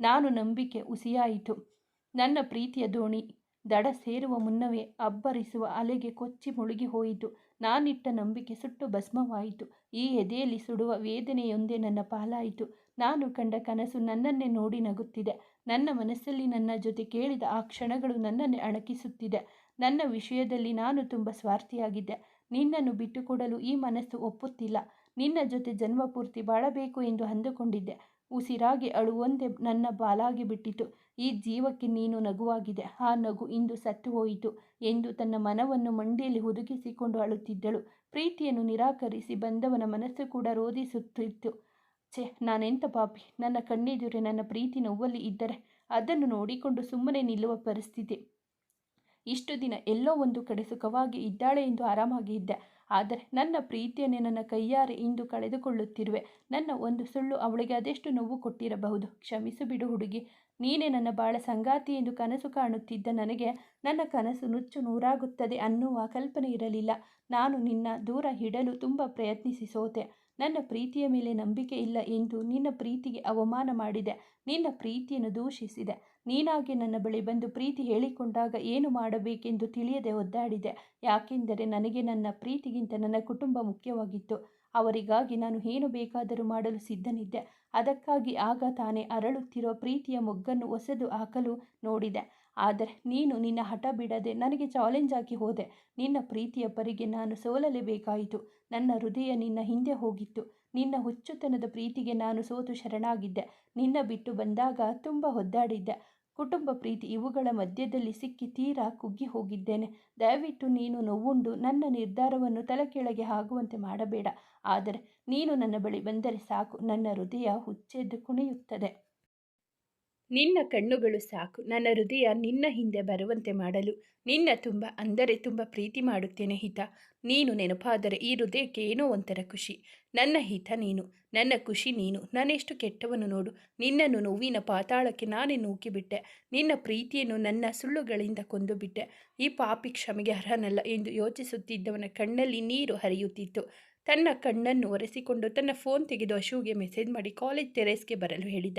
ನಾನು ನಂಬಿಕೆ ಉಸಿಯಾಯಿತು ನನ್ನ ಪ್ರೀತಿಯ ದೋಣಿ ದಡ ಸೇರುವ ಮುನ್ನವೇ ಅಬ್ಬರಿಸುವ ಅಲೆಗೆ ಕೊಚ್ಚಿ ಮುಳುಗಿ ಹೋಯಿತು. ನಾನಿಟ್ಟ ನಂಬಿಕೆ ಸುಟ್ಟು ಭಸ್ಮವಾಯಿತು. ಈ ಎದೆಯಲ್ಲಿ ಸುಡುವ ವೇದನೆಯೊಂದೇ ನನ್ನ ಪಾಲಾಯಿತು. ನಾನು ಕಂಡ ಕನಸು ನನ್ನನ್ನೇ ನೋಡಿ ನಗುತ್ತಿದೆ. ನನ್ನ ಮನಸ್ಸಲ್ಲಿ ನನ್ನ ಜೊತೆ ಕೇಳಿದ ಆ ಕ್ಷಣಗಳು ನನ್ನನ್ನೇ ಅಣಕಿಸುತ್ತಿದೆ. ನನ್ನ ವಿಷಯದಲ್ಲಿ ನಾನು ತುಂಬ ಸ್ವಾರ್ಥಿಯಾಗಿದ್ದೆ. ನಿನ್ನನ್ನು ಬಿಟ್ಟುಕೊಡಲು ಈ ಮನಸ್ಸು ಒಪ್ಪುತ್ತಿಲ್ಲ. ನಿನ್ನ ಜೊತೆ ಜನ್ಮಪೂರ್ತಿ ಬಾಳಬೇಕು ಎಂದು ಅಂದುಕೊಂಡಿದ್ದೆ. ಉಸಿರಾಗಿ ಅಳುವಂತೆ ನನ್ನ ಬಾಲಾಗಿ ಬಿಟ್ಟಿತು. ಈ ಜೀವಕ್ಕೆ ನೀನು ನಗುವಾಗಿದೆ ಆ ನಗು ಇಂದು ಸತ್ತು ಹೋಯಿತು ಎಂದು ತನ್ನ ಮನವನ್ನು ಮಂಡಿಯಲ್ಲಿ ಹುದುಗಿಸಿಕೊಂಡು ಅಳುತ್ತಿದ್ದಳು. ಪ್ರೀತಿಯನ್ನು ನಿರಾಕರಿಸಿ ಬಂದವನ ಮನಸ್ಸು ಕೂಡ ರೋಧಿಸುತ್ತಿತ್ತು ಛೆ ನಾನೆಂಥ ಪಾಪಿ. ನನ್ನ ಕಣ್ಣೆದುರೆ ನನ್ನ ಪ್ರೀತಿ ನೋವಲ್ಲಿ ಇದ್ದರೆ ಅದನ್ನು ನೋಡಿಕೊಂಡು ಸುಮ್ಮನೆ ನಿಲ್ಲುವ ಪರಿಸ್ಥಿತಿ. ಇಷ್ಟು ದಿನ ಎಲ್ಲೋ ಒಂದು ಕಡೆ ಸುಖವಾಗಿ ಇದ್ದಾಳೆ ಎಂದು ಆರಾಮಾಗಿ ಇದ್ದೆ. ಆದರೆ ನನ್ನ ಪ್ರೀತಿಯನ್ನೇ ನನ್ನ ಕೈಯಾರೆ ಇಂದು ಕಳೆದುಕೊಳ್ಳುತ್ತಿರುವೆ. ನನ್ನ ಒಂದು ಸುಳ್ಳು ಅವಳಿಗೆ ಅದೆಷ್ಟು ನೋವು ಕೊಟ್ಟಿರಬಹುದು? ಕ್ಷಮಿಸು ಬಿಡು ಹುಡುಗಿ. ನೀನೇ ನನ್ನ ಬಾಳ ಸಂಗಾತಿ ಎಂದು ಕನಸು ಕಾಣುತ್ತಿದ್ದ ನನಗೆ ನನ್ನ ಕನಸು ನುಚ್ಚು ನೂರಾಗುತ್ತದೆ ಅನ್ನುವ ಕಲ್ಪನೆ ಇರಲಿಲ್ಲ. ನಾನು ನಿನ್ನ ದೂರ ಹಿಡಲು ತುಂಬ ಪ್ರಯತ್ನಿಸಿ ಸೋತೆ ನನ್ನ ಪ್ರೀತಿಯ ಮೇಲೆ ನಂಬಿಕೆ ಇಲ್ಲ ಎಂದು ನಿನ್ನ ಪ್ರೀತಿಗೆ ಅವಮಾನ ಮಾಡಿದೆ. ನಿನ್ನ ಪ್ರೀತಿಯನ್ನು ದೂಷಿಸಿದೆ. ನೀನಾಗಿ ನನ್ನ ಬಳಿ ಬಂದು ಪ್ರೀತಿ ಹೇಳಿಕೊಂಡಾಗ ಏನು ಮಾಡಬೇಕೆಂದು ತಿಳಿಯದೆ ಒದ್ದಾಡಿದೆ. ಯಾಕೆಂದರೆ ನನಗೆ ನನ್ನ ಪ್ರೀತಿಗಿಂತ ನನ್ನ ಕುಟುಂಬ ಮುಖ್ಯವಾಗಿತ್ತು. ಅವರಿಗಾಗಿ ನಾನು ಏನು ಬೇಕಾದರೂ ಮಾಡಲು ಸಿದ್ಧನಿದ್ದೆ. ಅದಕ್ಕಾಗಿ ಆಗ ತಾನೇ ಅರಳುತ್ತಿರೋ ಪ್ರೀತಿಯ ಮೊಗ್ಗನ್ನು ಒಸೆದು ಹಾಕಲು ನೋಡಿದೆ. ಆದರೆ ನೀನು ನಿನ್ನ ಹಠ ಬಿಡದೆ ನನಗೆ ಚಾಲೆಂಜ್ ಆಗಿ ಹೋದೆ. ನಿನ್ನ ಪ್ರೀತಿಯ ಪರಿಗೆ ನಾನು ಸೋಲಲೇಬೇಕಾಯಿತು. ನನ್ನ ಹೃದಯ ನಿನ್ನ ಹಿಂದೆ ಹೋಗಿತ್ತು. ನಿನ್ನ ಹುಚ್ಚುತನದ ಪ್ರೀತಿಗೆ ನಾನು ಸೋತು ಶರಣಾಗಿದ್ದೆ. ನಿನ್ನ ಬಿಟ್ಟು ಬಂದಾಗ ತುಂಬ ಒದ್ದಾಡಿದ್ದೆ. ಕುಟುಂಬ ಪ್ರೀತಿ ಇವುಗಳ ಮಧ್ಯದಲ್ಲಿ ಸಿಕ್ಕಿ ತೀರಾ ಕುಗ್ಗಿ ಹೋಗಿದ್ದೇನೆ. ದಯವಿಟ್ಟು ನೀನು ನೋವುಂಡು, ನನ್ನ ನಿರ್ಧಾರವನ್ನು ತಲೆ ಕೆಳಗೆ ಆಗುವಂತೆ ಮಾಡಬೇಡ. ಆದರೆ ನೀನು ನನ್ನ ಬಳಿ ಬಂದರೆ ಸಾಕು. ನನ್ನ ಹೃದಯ ಹುಚ್ಚೆದ್ದು ಕುಣಿಯುತ್ತದೆ. ನಿನ್ನ ಕಣ್ಣುಗಳು ಸಾಕು. ನನ್ನ ಹೃದಯ ನಿನ್ನ ಹಿಂದೆ ಬರುವಂತೆ ಮಾಡಲು. ನಿನ್ನ ತುಂಬ, ಅಂದರೆ ತುಂಬ ಪ್ರೀತಿ ಮಾಡುತ್ತೇನೆ ಹಿತ. ನೀನು ನೆನಪಾದರೆ ಈ ಹೃದಯಕ್ಕೆ ಏನೋ ಒಂಥರ ಖುಷಿ. ನನ್ನ ಹಿತ ನೀನು. ನನ್ನ ಖುಷಿ ನೀನು. ನಾನೆಷ್ಟು ಕೆಟ್ಟವನು ನೋಡು. ನಿನ್ನನ್ನು ನೋವಿನ ಪಾತಾಳಕ್ಕೆ ನಾನೇ ನೂಕಿಬಿಟ್ಟೆ. ನಿನ್ನ ಪ್ರೀತಿಯನ್ನು ನನ್ನ ಸುಳ್ಳುಗಳಿಂದ ಕೊಂದು ಬಿಟ್ಟೆ ಈ ಪಾಪಿ ಕ್ಷಮೆಗೆ ಅರ್ಹನಲ್ಲ ಎಂದು ಯೋಚಿಸುತ್ತಿದ್ದವನ ಕಣ್ಣಲ್ಲಿ ನೀರು ಹರಿಯುತ್ತಿತ್ತು. ತನ್ನ ಕಣ್ಣನ್ನು ಒರೆಸಿಕೊಂಡು ತನ್ನ ಫೋನ್ ತೆಗೆದು ಅಶುಗೆ ಮೆಸೇಜ್ ಮಾಡಿ ಕಾಲೇಜ್ ಟೆರೇಸ್ಗೆ ಬರಲು ಹೇಳಿದ್ದ